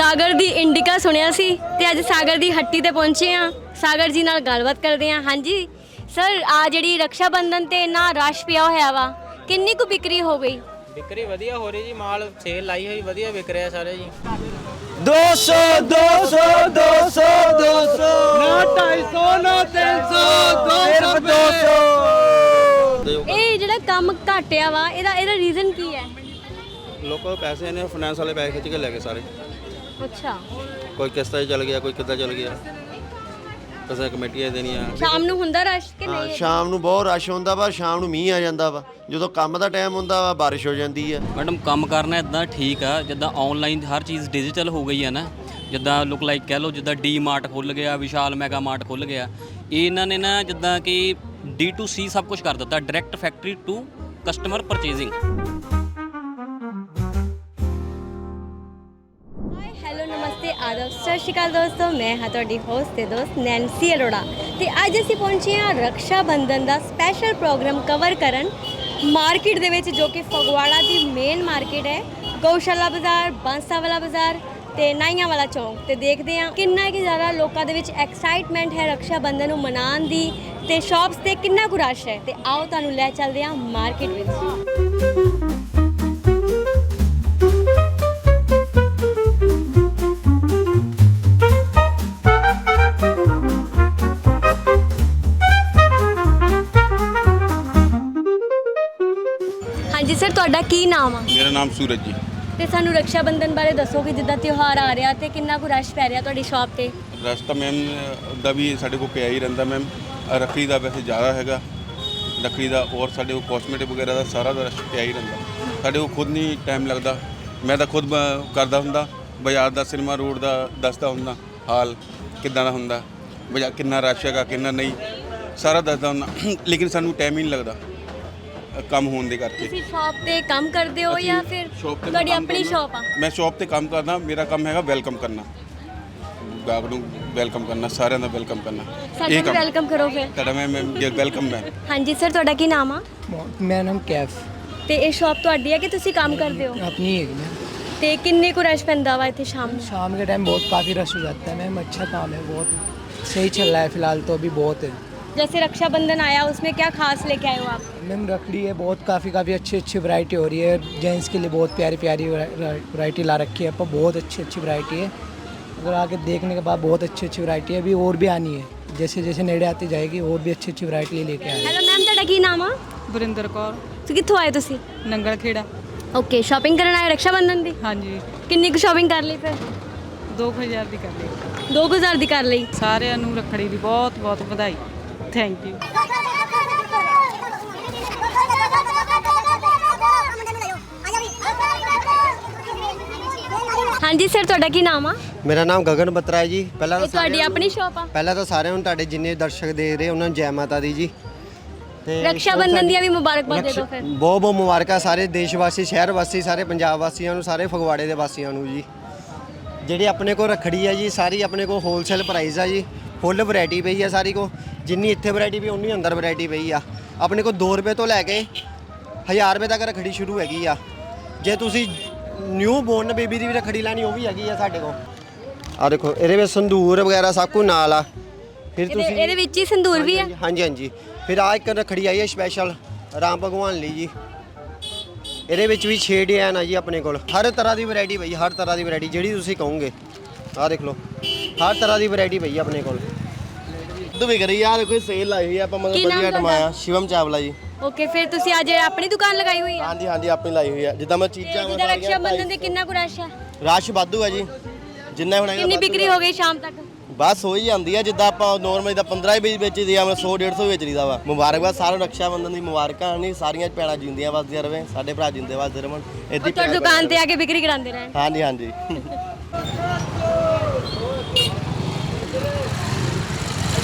ਸਾਗਰ ਦੀ Indica ਸੁਣਿਆ ਸੀ ਤੇ ਅੱਜ ਸਾਗਰ ਦੀ ਹੱਟੀ ਤੇ ਪਹੁੰਚੇ ਆ ਸਾਗਰ ਜੀ ਨਾਲ ਗੱਲਬਾਤ ਕਰਦੇ ਆ ਹਾਂਜੀ ਸਰ ਆ ਜਿਹੜੀ ਰਕਸ਼ਾ ਬੰਧਨ ਤੇ ਇੰਨਾ ਰਸ਼ ਪਿਆ ਹੋਇਆ ਵਾ ਕਿੰਨੀ ਕੁ ਵਿਕਰੀ ਹੋ ਗਈ? ਵਿਕਰੀ ਵਧੀਆ ਹੋ ਰਹੀ ਜੀ ਮਾਲ ਸੇਲ ਲਾਈ ਹੋਈ ਵਧੀਆ ਵਿਕ ਰਿਹਾ ਸਾਰੇ ਜੀ। 200 200 200 200 ਨਾ 250 ਨਾ 300 200 200 ਇਹ ਜਿਹੜਾ ਕੰਮ ਘਟਿਆ ਵਾ ਇਹਦਾ ਇਹਦਾ ਰੀਜ਼ਨ ਕੀ ਹੈ? ਲੋਕਾਂ ਕੋਲ ਪੈਸੇ ਨੇ ਫਾਈਨੈਂਸ ਵਾਲੇ ਪੈਸੇ ਖਿੱਚ ਕੇ ਲੈ ਗਏ ਸਾਰੇ। ਅੱਛਾ। ਕੋਈ ਕਿਸ਼ਤਾਂ 'ਚ ਚਲ ਗਿਆ ਕੋਈ ਕਿੱਦਾਂ ਚਲ ਗਿਆ? ਕਿਸੇ ਕਮੇਟੀਆਂ ਦੇਣੀਆਂ? ਸ਼ਾਮ ਨੂੰ ਹੁੰਦਾ ਰਸ਼ ਕਿ ਹਾਂ ਨਹੀਂ? ਸ਼ਾਮ ਨੂੰ ਬਹੁਤ ਰਸ਼ ਹੁੰਦਾ ਵਾ ਸ਼ਾਮ ਨੂੰ ਮੀਂਹ ਆ ਜਾਂਦਾ ਵਾ। ਜਦੋਂ ਕੰਮ ਦਾ ਟਾਈਮ ਹੁੰਦਾ ਵਾ ਬਾਰਿਸ਼ ਹੋ ਜਾਂਦੀ ਆ। ਮੈਡਮ ਕੰਮ ਕਰਨਾ ਇਦਾਂ ਠੀਕ ਆ ਜਿੱਦਾਂ ਆਨਲਾਈਨ ਹਰ ਚੀਜ਼ ਡਿਜੀਟਲ ਹੋ ਗਈ ਹੈ ਨਾ ਜਿੱਦਾਂ ਲੁੱਕ ਲਾਈਕ ਕਹਿ ਲਓ ਜਿੱਦਾਂ ਡੀ ਮਾਰਟ ਖੁੱਲ ਗਿਆ ਵਿਸ਼ਾਲ ਮੈਗਾ ਮਾਰਟ ਖੁੱਲ ਗਿਆ। ਇਹ ਇਹਨਾਂ ਨੇ ਨਾ ਜਿੱਦਾਂ ਕਿ D2C ਸਭ ਕੁਝ ਕਰ ਦਿੱਤਾ direct factory to customer purchasing Sat Shri Akal ਦੋਸਤੋ, ਮੈਂ ਹਾਂ ਤੁਹਾਡੀ ਹੋਸਟ ਤੇ ਦੋਸਤ ਨੈਂਸੀ ਅਰੋੜਾ ਤੇ ਅੱਜ ਅਸੀਂ ਪਹੁੰਚੇ ਹਾਂ ਰਕਸ਼ਾ ਬੰਧਨ ਦਾ ਸਪੈਸ਼ਲ ਪ੍ਰੋਗਰਾਮ ਕਵਰ ਕਰਨ ਮਾਰਕੀਟ ਦੇ ਵਿੱਚ, ਜੋ ਕਿ ਫਗਵਾੜਾ ਦੀ ਮੇਨ ਮਾਰਕੀਟ ਹੈ। ਗਊਸ਼ਾਲਾ ਬਾਜ਼ਾਰ ਬਾਂਸਾ ਵਾਲਾ ਬਾਜ਼ਾਰ ਤੇ ਨਾਈਆਂ ਵਾਲਾ ਚੌਂਕ ਤੇ ਦੇਖਦੇ ਹਾਂ ਕਿੰਨਾ ਕਿ ਜ਼ਿਆਦਾ ਲੋਕਾਂ ਦੇ ਵਿੱਚ ਐਕਸਾਈਟਮੈਂਟ ਹੈ ਰਕਸ਼ਾ ਬੰਧਨ ਨੂੰ ਮਨਾਉਣ ਦੀ ਤੇ ਸ਼ਾਪਸ ਤੇ ਕਿੰਨਾ ਕੁ ਰਸ਼ ਹੈ। ਤੇ ਆਓ ਤੁਹਾਨੂੰ ਲੈ ਚੱਲਦੇ ਹਾਂ ਮਾਰਕੀਟ ਵਿੱਚ। ਨਾਮ ਸੂਰਜ ਜੀ। ਤੇ ਸਾਨੂੰ ਰਕਸ਼ਾ ਬੰਧਨ ਬਾਰੇ ਦੱਸੋ ਕਿ ਜਿੱਦਾਂ ਤਿਉਹਾਰ ਆ ਰਿਹਾ ਤੇ ਕਿੰਨਾ ਕੁ ਰਸ਼ ਪੈ ਰਿਹਾ ਤੁਹਾਡੀ ਸ਼ਾਪ ਤੇ? ਰਸਤਾ ਮੈਮ ਦਾ ਵੀ ਸਾਡੇ ਕੋਲ ਪਿਆ ਹੀ ਰਹਿੰਦਾ ਮੈਮ ਰੱਖੜੀ ਦਾ ਵੈਸੇ ਜ਼ਿਆਦਾ ਹੈਗਾ। ਰੱਖੜੀ ਦਾ ਔਰ ਸਾਡੇ ਕੋਲ ਕਾਸਮੈਟਿਕ ਵਗੈਰਾ ਦਾ ਸਾਰਾ ਦਾ ਰਸ਼ ਪਿਆ ਹੀ ਰਹਿੰਦਾ। ਸਾਡੇ ਕੋਲ ਖੁਦ ਨਹੀਂ ਟਾਈਮ ਲੱਗਦਾ। ਮੈਂ ਤਾਂ ਖੁਦ ਕਰਦਾ ਹੁੰਦਾ। ਬਾਜ਼ਾਰ ਦਾ ਸਿਨੇਮਾ ਰੋਡ ਦਾ ਦੱਸਦਾ ਹੁੰਦਾ ਹਾਲ ਕਿੱਦਾਂ ਦਾ ਹੁੰਦਾ। ਬਾਜ਼ਾਰ ਕਿੰਨਾ ਰਸ਼ ਹੈਗਾ ਕਿੰਨਾ ਨਹੀਂ। ਸਾਰਾ ਦੱਸਦਾ ਹੁੰਦਾ। ਲੇਕਿਨ ਸਾਨੂੰ ਟਾਈਮ ਹੀ ਨਹੀਂ ਲੱਗਦਾ। ਕੰਮ ਹੋਣ ਦੇ ਕਰਕੇ ਤੁਸੀਂ ਸ਼ਾਪ ਤੇ ਕੰਮ ਕਰਦੇ ਹੋ ਜਾਂ ਫਿਰ ਸ਼ੌਪ ਤੇ ਮੈਂ ਤੁਹਾਡੀ ਕੰਮ ਆਪਣੀ ਕਰਨਾ। ਸ਼ਾਪ ਆ ਮੈਂ ਸ਼ਾਪ ਤੇ ਕੰਮ ਕਰਦਾ ਮੇਰਾ ਕੰਮ ਹੈਗਾ ਵੈਲਕਮ ਕਰਨਾ ਗਾਹਕ ਨੂੰ ਵੈਲਕਮ ਕਰਨਾ ਸਾਰਿਆਂ ਦਾ ਵੈਲਕਮ ਕਰਨਾ ਸਾਡਾ ਵੀ ਵੈਲਕਮ ਕਰੋ ਫਿਰ ਤੁਹਾਡਾ ਮੈਂ ਮੈਂ ਵੈਲਕਮ ਮੈਂ ਹਾਂਜੀ ਸਰ ਤੁਹਾਡਾ ਕੀ ਨਾਮ ਆ ਮੇਰਾ ਨਾਮ ਕੈਫ ਤੇ ਇਹ ਸ਼ਾਪ ਤੁਹਾਡੀ ਹੈ ਕਿ ਤੁਸੀਂ ਕੰਮ ਕਰਦੇ ਹੋ अपनी है मैम ਤੇ ਕਿੰਨੇ ਕੁ ਰਸ਼ ਪੈਂਦਾ ਵਾ ਇੱਥੇ ਸ਼ਾਮ ਨੂੰ शाम के टाइम बहुत काफ़ी रश हो जाता है मैम अच्छा काम है बहुत सही चल रहा है फिलहाल तो अभी बहुत है जैसे रक्षाबंधन आया उसमें क्या खास लेके आए हो आप मैम रखड़ी है बहुत काफ़ी काफ़ी अच्छी अच्छी वैरायटी हो रही है जेंट्स के लिए बहुत प्यारी प्यारी वैरायटी ला रखी है पर बहुत अच्छी अच्छी वैरायटी है अगर आके देखने के बाद बहुत अच्छी अच्छी वैरायटी है अभी और भी आनी है जैसे जैसे नेड़े आती जाएगी और भी अच्छी अच्छी ਵੈਰਾਈਟੀ ਲੈ ਕੇ ਆਏ ਹੈਲੋ ਮੈਮ ਤੁਹਾਡਾ ਕੀ ਨਾਮ ਆ ਵਰਿੰਦਰ ਕੌਰ ਤੁਸੀਂ ਕਿੱਥੋਂ ਆਏ ਤੁਸੀਂ ਨੰਗਲ ਖੇੜਾ ਓਕੇ ਸ਼ਾਪਿੰਗ ਕਰਨ ਆਏ ਰਕਸ਼ਾ ਬੰਧਨ ਦੀ ਹਾਂਜੀ ਕਿੰਨੀ ਕੁ ਸ਼ਾਪਿੰਗ ਕਰ ਲਈ ਫਿਰ 2000 ਦੀ ਕਰ ਲਈ 2000 ਦੀ ਕਰ ਲਈ ਸਾਰਿਆਂ ਨੂੰ ਰੱਖੜੀ ਦੀ ਬਹੁਤ ਬਹੁਤ ਵਧਾਈ ਥੈਂਕ ਯੂ ਹਾਂਜੀ ਸਰ ਤੁਹਾਡਾ ਕੀ ਨਾਮ ਆ? ਮੇਰਾ ਨਾਮ ਗਗਨ ਬਤਰਾ ਹੈ ਜੀ। ਪਹਿਲਾਂ ਇਹ ਤਾਂ ਤੁਹਾਡੀ ਸਾਰਿਆਂ ਆਪਣੀ ਸ਼ਾਪ ਆ? ਪਹਿਲਾਂ ਤਾਂ ਸਾਰਿਆਂ ਨੂੰ ਤੁਹਾਡੇ ਜਿੰਨੇ ਦਰਸ਼ਕ ਦੇ ਰਹੇ ਉਹਨਾਂ ਨੂੰ ਜੈ ਮਾਤਾ ਦੀ ਜੀ। ਤੇ ਰਕਸ਼ਾ ਬੰਧਨ ਦੀਆਂ ਵੀ ਮੁਬਾਰਕਬਾਦ ਦੇ ਦਿਓ ਫਿਰ। ਬਹੁਤ ਬਹੁਤ ਮੁਬਾਰਕਾਂ ਸਾਰੇ ਦੇਸ਼ ਵਾਸੀ ਸ਼ਹਿਰ ਵਾਸੀ ਸਾਰੇ ਪੰਜਾਬ ਵਾਸੀਆਂ ਨੂੰ ਸਾਰੇ ਫਗਵਾੜੇ ਦੇ ਵਾਸੀਆਂ ਨੂੰ ਜੀ। ਜਿਹੜੀ ਆਪਣੇ ਕੋਲ ਰਖੜੀ ਹੈ ਜੀ ਸਾਰੀ ਆਪਣੇ ਕੋਲ ਹੋਲਸੇਲ ਪ੍ਰਾਈਸ ਆ ਜੀ। ਫੁੱਲ ਵੈਰਾਈਟੀ ਪਈ ਆ ਸਾਰੀ ਕੋ ਜਿੰਨੀ ਇੱਥੇ ਵੈਰਾਈਟੀ ਪਈ ਉਨੀ ਅੰਦਰ ਵੈਰਾਈਟੀ ਪਈ ਆ। ਆਪਣੇ ਕੋਲ 2 ਰੁਪਏ ਤੋਂ ਲੈ ਕੇ 1000 ਰੁਪਏ ਤੱਕ ਰਖੜੀ ਸ਼ੁਰੂ ਹੈਗੀ ਆ। ਜੇ ਤੁਸੀਂ ਨਿਊ ਬੋਰਨ ਬੇਬੀ ਦੀ ਵੀ ਰਖੜੀ ਲੈਣੀ ਉਹ ਵੀ ਹੈਗੀ ਆ ਸਾਡੇ ਕੋਲ ਆ ਦੇਖੋ ਇਹਦੇ ਵਿੱਚ ਸੰਧੂਰ ਵਗੈਰਾ ਸਭ ਕੁਝ ਨਾਲ ਆ। ਫਿਰ ਤੁਸੀਂ ਇਹਦੇ ਵਿੱਚ ਹੀ ਸੰਦੂਰ ਵੀ ਆ? ਹਾਂਜੀ ਹਾਂਜੀ ਫਿਰ ਆ ਇੱਕ ਰਖੜੀ ਆਈ ਹੈ ਸਪੈਸ਼ਲ ਰਾਮ ਭਗਵਾਨ ਲਈ ਜੀ। ਇਹਦੇ ਵਿੱਚ ਵੀ 6 ਡਿਜ਼ਾਈਨ ਆ ਜੀ ਆਪਣੇ ਕੋਲ। ਹਰ ਤਰ੍ਹਾਂ ਦੀ ਵੈਰਾਈਟੀ ਪਈ ਹਰ ਤਰ੍ਹਾਂ ਦੀ ਵੈਰਾਈਟੀ ਜਿਹੜੀ ਤੁਸੀਂ ਕਹੋਗੇ। ਆਹ ਦੇਖ ਲਓ। ਹਰ ਤਰ੍ਹਾਂ ਦੀ ਵੈਰਾਈਟੀ ਪਈ ਆ ਆਪਣੇ ਕੋਲ। ਦੁੱਧ ਵਿਕ ਰਹੀ ਆ ਦੇਖੋ ਸੇਲ ਲਾਈ ਹੋਈ ਆ ਆਪਾਂ ਕੀ ਮਤਲਬ ਨਾਮ ਵਧੀਆ ਆਈਟਮ ਤੁਹਾਡਾ? ਆਇਆ ਸ਼ਿਵਮ ਚਾਵਲਾ ਜੀ। ਓਕੇ ਫਿਰ ਤੁਸੀਂ ਅੱਜ ਆਪਣੀ ਦੁਕਾਨ ਲਗਾਈ ਹੋਈ ਆ? ਹਾਂਜੀ ਹਾਂਜੀ ਆਪਣੀ ਲਾਈ ਹੋਈ ਆ। ਜਿੱਦਾਂ ਮੈਂ ਤੇ ਚੀਜ਼ਾਂ ਜਿਹਦਾ ਰਕਸ਼ਾ ਬੰਧਨ ਦੇ ਕਿੰਨਾ ਕੁ ਰਸ਼ ਆ? ਰਸ਼ ਵਾਧੂ ਆ ਜੀ। ਜਿੰਨਾ ਹੁਣ ਹੈਗਾ ਕਿੰਨੀ ਵਾਧੂ ਵਿਕਰੀ। ਹੋ ਗਈ ਸ਼ਾਮ ਤੱਕ? ਬਸ ਹੋ ਹੀ ਜਾਂਦੀ ਆ ਜਿੱਦਾਂ ਆਪਾਂ ਨਾਰਮਲੀ ਦਾ 15 ਹੀ ਵੇਚਦੀ ਆ ਮੈਂ 100 150 ਵੇਚ ਲਈਦਾ ਵਾ। ਮੁਬਾਰਕਬਾਦ ਸਾਰਿਆਂ ਨੂੰ ਰਕਸ਼ਾ ਬੰਧਨ ਦੀ ਮੁਬਾਰਕਾਂ ਨਹੀਂ ਸਾਰੀਆਂ ਭੈਣਾਂ ਜਿੰਦੀਆਂ ਵਸਦੀਆਂ ਰਵੇ ਸਾਡੇ ਭਰਾ ਜਿੰਦੇ ਵਸਦੇ ਰਵਣ ਉਹ ਇੱਦੀ ਤੁਹਾਡੀ ਦੁਕਾਨ ਤੇ ਆ ਕੇ ਵਿਕਰੀ ਕਰਾਉਂਦੇ ਰਹੇ ਹਾਂਜੀ ਹਾਂਜੀ।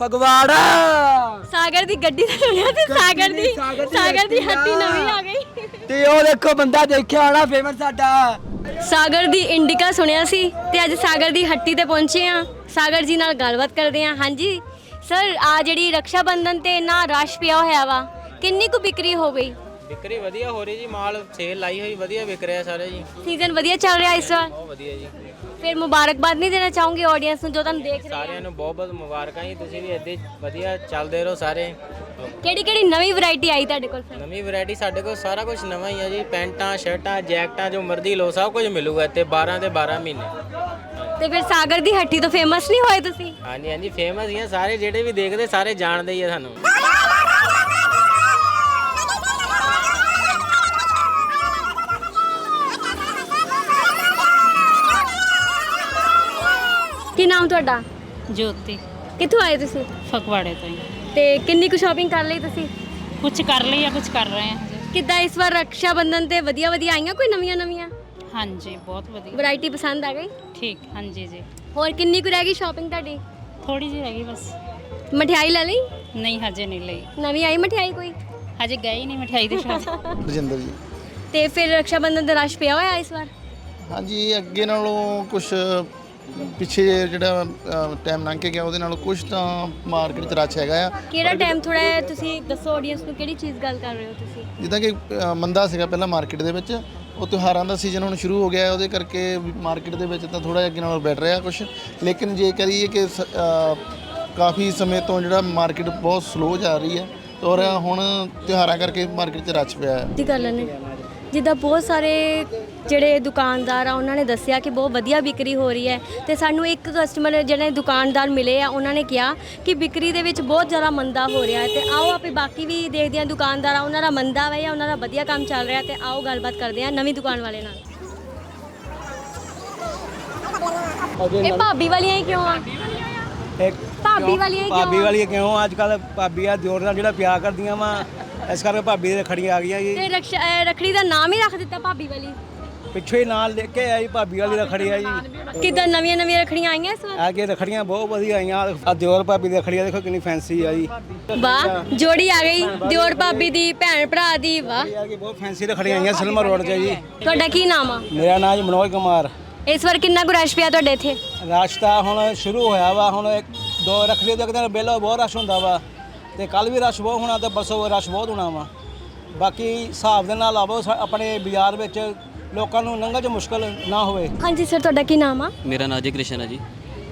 ਫਗਵਾੜਾ। ਸਾਗਰ ਦੀ ਗੱਡੀ ਤਾਂ ਸੁਣਿਆ ਸੀ ਸਾਗਰ ਦੀ ਸਾਗਰ ਦੀ ਹੱਟੀ। ਨਵੀਂ ਆ ਗਈ। ਤੇ ਉਹ ਦੇਖੋ ਬੰਦਾ ਦੇਖਿਆ ਆਣਾ ਫੇਮਸ ਸਾਡਾ। ਸਾਗਰ ਦੀ ਇੰਡਿਕਾ ਸੁਣਿਆ ਸੀ ਤੇ ਅੱਜ ਸਾਗਰ ਦੀ ਹੱਟੀ ਤੇ ਪਹੁੰਚੇ ਆ ਸਾਗਰ ਜੀ ਨਾਲ ਗੱਲਬਾਤ ਕਰਦੇ ਆ ਹਾਂਜੀ ਸਰ ਆ ਜਿਹੜੀ ਰਕਸ਼ਾ ਬੰਧਨ ਤੇ ਇੰਨਾ ਰਸ਼ ਪਿਆ ਹੋਇਆ ਵਾ ਕਿੰਨੀ ਕੁ ਵਿਕਰੀ ਹੋ ਗਈ? ਵਿਕਰੀ ਵਧੀਆ ਹੋ ਰਹੀ ਜੀ ਮਾਲ ਸੇਲ ਲਾਈ ਹੋਈ ਵਧੀਆ ਵਿਕ ਰਿਹਾ ਸਾਰੇ ਜੀ। ਸੀਜ਼ਨ ਵਧੀਆ ਚੱਲ ਰਿਹਾ ਇਸ ਵਾਰ? ਬਹੁਤ ਵਧੀਆ ਜੀ। ਫਿਰ ਮੁਬਾਰਕਬਾਦ ਨਹੀਂ ਦੇਣਾ ਚਾਹੋਗੇ ਆਡੀਅנס ਨੂੰ ਜੋ ਤੁਹਾਨੂੰ ਦੇਖ ਰਹੀ ਸਾਰਿਆਂ ਨੂੰ ਬਹੁਤ ਬਹੁਤ ਮੁਬਾਰਕਾਂ ਜੀ ਤੁਸੀਂ ਵੀ ਇੱਦਾਂ ਵਧੀਆ ਚੱਲਦੇ ਰਹੋ ਸਾਰੇ। ਕਿਹੜੀ ਕਿਹੜੀ ਨਵੀਂ ਵੈਰਾਈਟੀ ਆਈ ਤੁਹਾਡੇ ਕੋਲ ਫਿਰ? ਨਵੀਂ ਵੈਰਾਈਟੀ ਸਾਡੇ ਕੋਲ ਸਾਰਾ ਕੁਝ ਨਵਾਂ ਹੀ ਆ ਜੀ ਪੈਂਟਾਂ ਸ਼ਰਟਾਂ ਜੈਕਟਾਂ ਜੋ ਮਰਜ਼ੀ ਲਓ ਸਭ ਕੁਝ ਮਿਲੂਗਾ ਇੱਥੇ 12 ਤੇ 12 ਮਹੀਨੇ। ਤੇ ਫਿਰ ਸਾਗਰ ਦੀ ਹੱਟੀ ਤੋਂ ਫੇਮਸ ਨਹੀਂ ਹੋਏ ਤੁਸੀਂ? ਹਾਂਜੀ ਹਾਂਜੀ ਫੇਮਸ ਹੀ ਆ ਸਾਰੇ ਜਿਹੜੇ ਵੀ ਦੇਖਦੇ ਸਾਰੇ ਜਾਣਦੇ ਹੀ ਆ ਸਾਨੂੰ। ਕੀ ਨਾਮ ਤੁਹਾਡਾ? ਜੋਤੀ। ਕਿੱਥੋਂ ਆਏ ਤੁਸੀਂ? ਫਗਵਾੜੇ ਤੋਂ ਹੀ। ਤੇ ਕਿੰਨੀ ਕੁ ਸ਼ਾਪਿੰਗ ਕਰ ਲਈ ਤੁਸੀਂ? ਕੁਝ ਕਰ ਲਈ ਆ ਕੁਝ ਕਰ ਰਹੇ ਹਾਂ ਹਜੇ ਕਿੱਦਾਂ ਇਸ ਵਾਰ ਰਕਸ਼ਾ ਬੰਧਨ ਤੇ ਵਧੀਆ ਵਧੀਆ ਆਈਆਂ ਕੋਈ ਨਵੀਆਂ ਨਵੀਆਂ ਹਾਂਜੀ ਬਹੁਤ ਵਧੀਆ। ਵੈਰਾਈਟੀ ਪਸੰਦ ਆ ਗਈ? ਠੀਕ ਹਾਂਜੀ ਜੀ। ਹੋਰ ਕਿੰਨੀ ਕੁ ਰਹਿ ਗਈ ਸ਼ਾਪਿੰਗ ਤੁਹਾਡੀ? ਥੋੜੀ ਜਿਹੀ ਰਹਿ ਗਈ ਬਸ। ਮਠਿਆਈ ਲੈ ਲਈ? ਨਹੀਂ ਹਜੇ ਨਹੀਂ ਲਈ। ਨਵੀਂ ਆਈ ਮਠਿਆਈ ਕੋਈ? ਹਜੇ ਗਈ ਨਹੀਂ ਮਠਿਆਈ ਦੀ ਸ਼ਾਪ ਰਜਿੰਦਰ ਜੀ। ਤੇ ਫਿਰ ਰਕਸ਼ਾ ਬੰਧਨ ਦਾ ਰਸ਼ ਪਿਆ ਹੋਇਆ ਇਸ ਵਾਰ? ਹਾਂਜੀ ਅੱਗੇ ਨਾਲੋਂ ਕੁਝ ਪਿੱਛੇ ਜਿਹੜਾ ਟਾਈਮ ਲੰਘ ਕੇ ਗਿਆ ਉਹਦੇ ਨਾਲੋਂ ਕੁਝ ਤਾਂ ਮਾਰਕੀਟ 'ਚ ਰਸ਼ ਹੈਗਾ ਆ। ਕਿਹੜਾ ਟਾਈਮ ਥੋੜਾ ਤੁਸੀਂ ਦੱਸੋ ਆਡੀਅנס ਨੂੰ ਕਿਹੜੀ ਚੀਜ਼ ਗੱਲ ਕਰ ਰਹੇ ਹੋ ਤੁਸੀਂ? ਜਿੱਦਾਂ ਕਿ ਮੰਦਾ ਸੀਗਾ ਪਹਿਲਾਂ ਮਾਰਕੀਟ ਦੇ ਵਿੱਚ ਉਹ ਤਿਉਹਾਰਾਂ ਦਾ ਸੀਜ਼ਨ ਹੁਣ ਸ਼ੁਰੂ ਹੋ ਗਿਆ ਹੈ, ਉਹਦੇ ਕਰਕੇ ਮਾਰਕੀਟ ਦੇ ਵਿੱਚ ਤਾਂ ਥੋੜਾ ਜਿਹਾ ਅੱਗੇ ਨਾਲੋਂ ਬੈਟਰ ਰਿਹਾ ਕੁਝ ਲੇਕਿਨ ਜੇ ਕਰੀਏ ਕਿ ਕਾਫੀ ਸਮੇਂ ਤੋਂ ਜਿਹੜਾ ਮਾਰਕੀਟ ਬਹੁਤ ਸਲੋ ਜਾ ਰਹੀ ਹੈ ਔਰ ਹੁਣ ਤਿਉਹਾਰਾਂ ਕਰਕੇ ਮਾਰਕੀਟ 'ਚ ਰਸ਼ ਪਿਆ ਹੈ। ਦੀ ਕਰ ਲੈਣੇ ਜਿੱਦਾਂ ਬਹੁਤ ਸਾਰੇ ਜਿਹੜੇ ਦੁਕਾਨਦਾਰ ਆ ਉਹਨਾਂ ਨੇ ਦੱਸਿਆ ਕਿ ਬਹੁਤ ਵਧੀਆ ਵਿਕਰੀ ਹੋ ਰਹੀ ਹੈ ਤੇ ਸਾਨੂੰ ਇੱਕ ਕਸਟਮਰ ਜਿਹੜੇ ਦੁਕਾਨਦਾਰ ਮਿਲੇ ਆ ਉਹਨਾਂ ਨੇ ਕਿਹਾ ਕਿ ਵਿਕਰੀ ਦੇ ਵਿੱਚ ਬਹੁਤ ਜ਼ਿਆਦਾ ਮੰਦਾ ਹੋ ਰਿਹਾ ਹੈ ਤੇ ਆਓ ਆਪੇ ਬਾਕੀ ਵੀ ਦੇਖਦੇ ਹਾਂ ਦੁਕਾਨਦਾਰ ਆ ਉਹਨਾਂ ਦਾ ਮੰਦਾ ਵਾ ਜਾਂ ਉਹਨਾਂ ਦਾ ਵਧੀਆ ਕੰਮ ਚੱਲ ਰਿਹਾ ਤੇ ਆਓ ਗੱਲਬਾਤ ਕਰਦੇ ਹਾਂ ਨਵੀਂ ਦੁਕਾਨ ਵਾਲੇ ਨਾਲ। ਇਹ ਭਾਬੀ ਵਾਲੀਆਂ ਹੀ ਕਿਉਂ ਆ? ਇੱਕ ਭਾਬੀ ਵਾਲੀਆਂ ਹੀ ਭਾਬੀ ਕਿਉਂ ਆ? ਵਾਲੀ ਕਿਉਂ ਅੱਜ ਕੱਲ ਭਾਬੀ ਆ ਦਿਓਰ ਨਾਲ ਜਿਹੜਾ ਪਿਆਰ ਕਰਦੀਆਂ ਵਾ। ਇਸ ਕਰਕੇ ਭਾਬੀ ਦੇ ਖੜੀਆਂ ਆ ਗਈਆਂ ਜੀ। ਤੇ ਰਕਸ਼ਾ ਅਹ ਰੱਖੜੀ ਦਾ ਨਾਮ ਹੀ ਰੱਖ ਦਿੱਤਾ ਭਾਬੀ ਵਾਲੀ। ਪਿੱਛੇ ਹੀ ਨਾਲ ਲੈ ਕੇ ਆਈ ਭਾਬੀ ਵਾਲੀ ਰਖੜੀ ਆ ਜੀ। ਕਿਦਾਂ ਨਵੀਆਂ ਨਵੀਆਂ ਰੱਖੜੀਆਂ ਆਈਆਂ ਇਸ ਵਾਰ? ਆ ਕੇ ਰਖੜੀਆਂ ਬਹੁਤ ਵਧੀਆ ਆਈਆਂ। ਆ ਦਿਓਰ ਭਾਬੀ ਦੀ ਰਖੜੀਆਂ ਦੇਖੋ ਕਿੰਨੀ ਫੈਂਸੀ ਆ ਜੀ। ਵਾਹ ਜੋੜੀ ਆ ਗਈ। ਦਿਓਰ ਭਾਬੀ ਦੀ ਭੈਣ ਭਰਾ ਦੀ ਵਾਹ। ਇਹ ਆ ਕਿ ਬਹੁਤ ਫੈਂਸੀ ਰਖੜੀਆਂ ਆਈਆਂ ਸਿਲਮਾ ਰੋਡ ਤੇ ਜੀ। ਤੁਹਾਡਾ ਕੀ ਨਾਮ ਆ? ਮੇਰਾ ਨਾਮ ਜੀ ਮਨੋਜ ਕੁਮਾਰ। ਇਸ ਵਾਰ ਕਿੰਨਾ ਕੁ ਰਸ਼ ਪਿਆ ਤੁਹਾਡੇ ਇੱਥੇ? ਰਾਸ਼ਤਾ ਹੁਣ ਸ਼ੁਰੂ ਹੋਇਆ ਵਾ ਹੁਣ ਇੱਕ ਦੋ ਰਖੜੀ ਦਿਨ ਪਹਿਲਾਂ ਬਹੁਤ ਰਸ਼ ਹੁੰਦਾ ਵਾ। ਤੇ ਕੱਲ ਵੀ ਰਸ਼ ਬਹੁਤ ਹੋਣਾ ਤੇ ਪਰਸੋਂ ਰਸ਼ ਬਹੁਤ ਹੋਣਾ ਵਾ। ਬਾਕੀ ਹਿਸਾਬ ਦੇ ਨਾਲ ਆਵੋ ਸਾ- ਆਪਣੇ ਬਾਜ਼ਾਰ ਵਿੱਚ ਲੋਕਾਂ ਨੂੰ ਲੰਘਣ 'ਚ ਮੁਸ਼ਕਲ ਨਾ ਹੋਵੇ। ਹਾਂਜੀ ਸਰ ਤੁਹਾਡਾ ਕੀ ਨਾਮ ਆ? ਮੇਰਾ ਨਾਂ ਅਜੇ ਕ੍ਰਿਸ਼ਨ ਹੈ ਜੀ।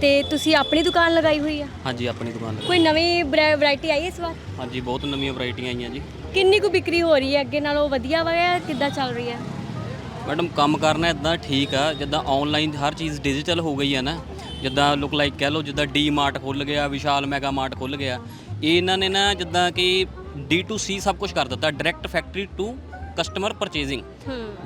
ਤੇ ਤੁਸੀਂ ਆਪਣੀ ਦੁਕਾਨ ਲਗਾਈ ਹੋਈ ਆ? ਹਾਂਜੀ ਆਪਣੀ ਦੁਕਾਨ ਕੋਈ ਨਵੀਂ ਵੈਰਾਈਟੀ ਆਈ ਇਸ ਵਾਰ? ਹਾਂਜੀ ਬਹੁਤ ਨਵੀਆਂ ਵੈਰਾਈਟੀਆਂ ਆਈਆਂ ਜੀ। ਕਿੰਨੀ ਕੁ ਵਿਕਰੀ ਹੋ ਰਹੀ ਹੈ? ਅੱਗੇ ਨਾਲੋਂ ਵਧੀਆ ਵਾ ਜਾਂ ਕਿੱਦਾਂ ਚੱਲ ਰਹੀ ਹੈ? ਮੈਡਮ ਕੰਮ ਕਰਨਾ ਇਦਾਂ ਠੀਕ ਆ ਜਿੱਦਾਂ ਆਨਲਾਈਨ ਹਰ ਚੀਜ਼ ਡਿਜੀਟਲ ਹੋ ਗਈ ਆ ਨਾ ਜਿੱਦਾਂ ਲੁੱਕ ਲਾਈਕ ਕਹਿ ਲਓ ਜਿੱਦਾਂ ਡੀ ਮਾਰਟ ਖੁੱਲ ਗਿਆ ਵਿਸ਼ਾਲ ਮੈਗਾ ਮਾਰਟ ਖੁੱਲ ਗਿਆ। ਇਹ ਇਹਨਾਂ ਨੇ ਨਾ ਜਿੱਦਾਂ ਕਿ D2C ਸਭ ਕੁਝ ਕਰ ਦਿੱਤਾ direct factory to customer purchasing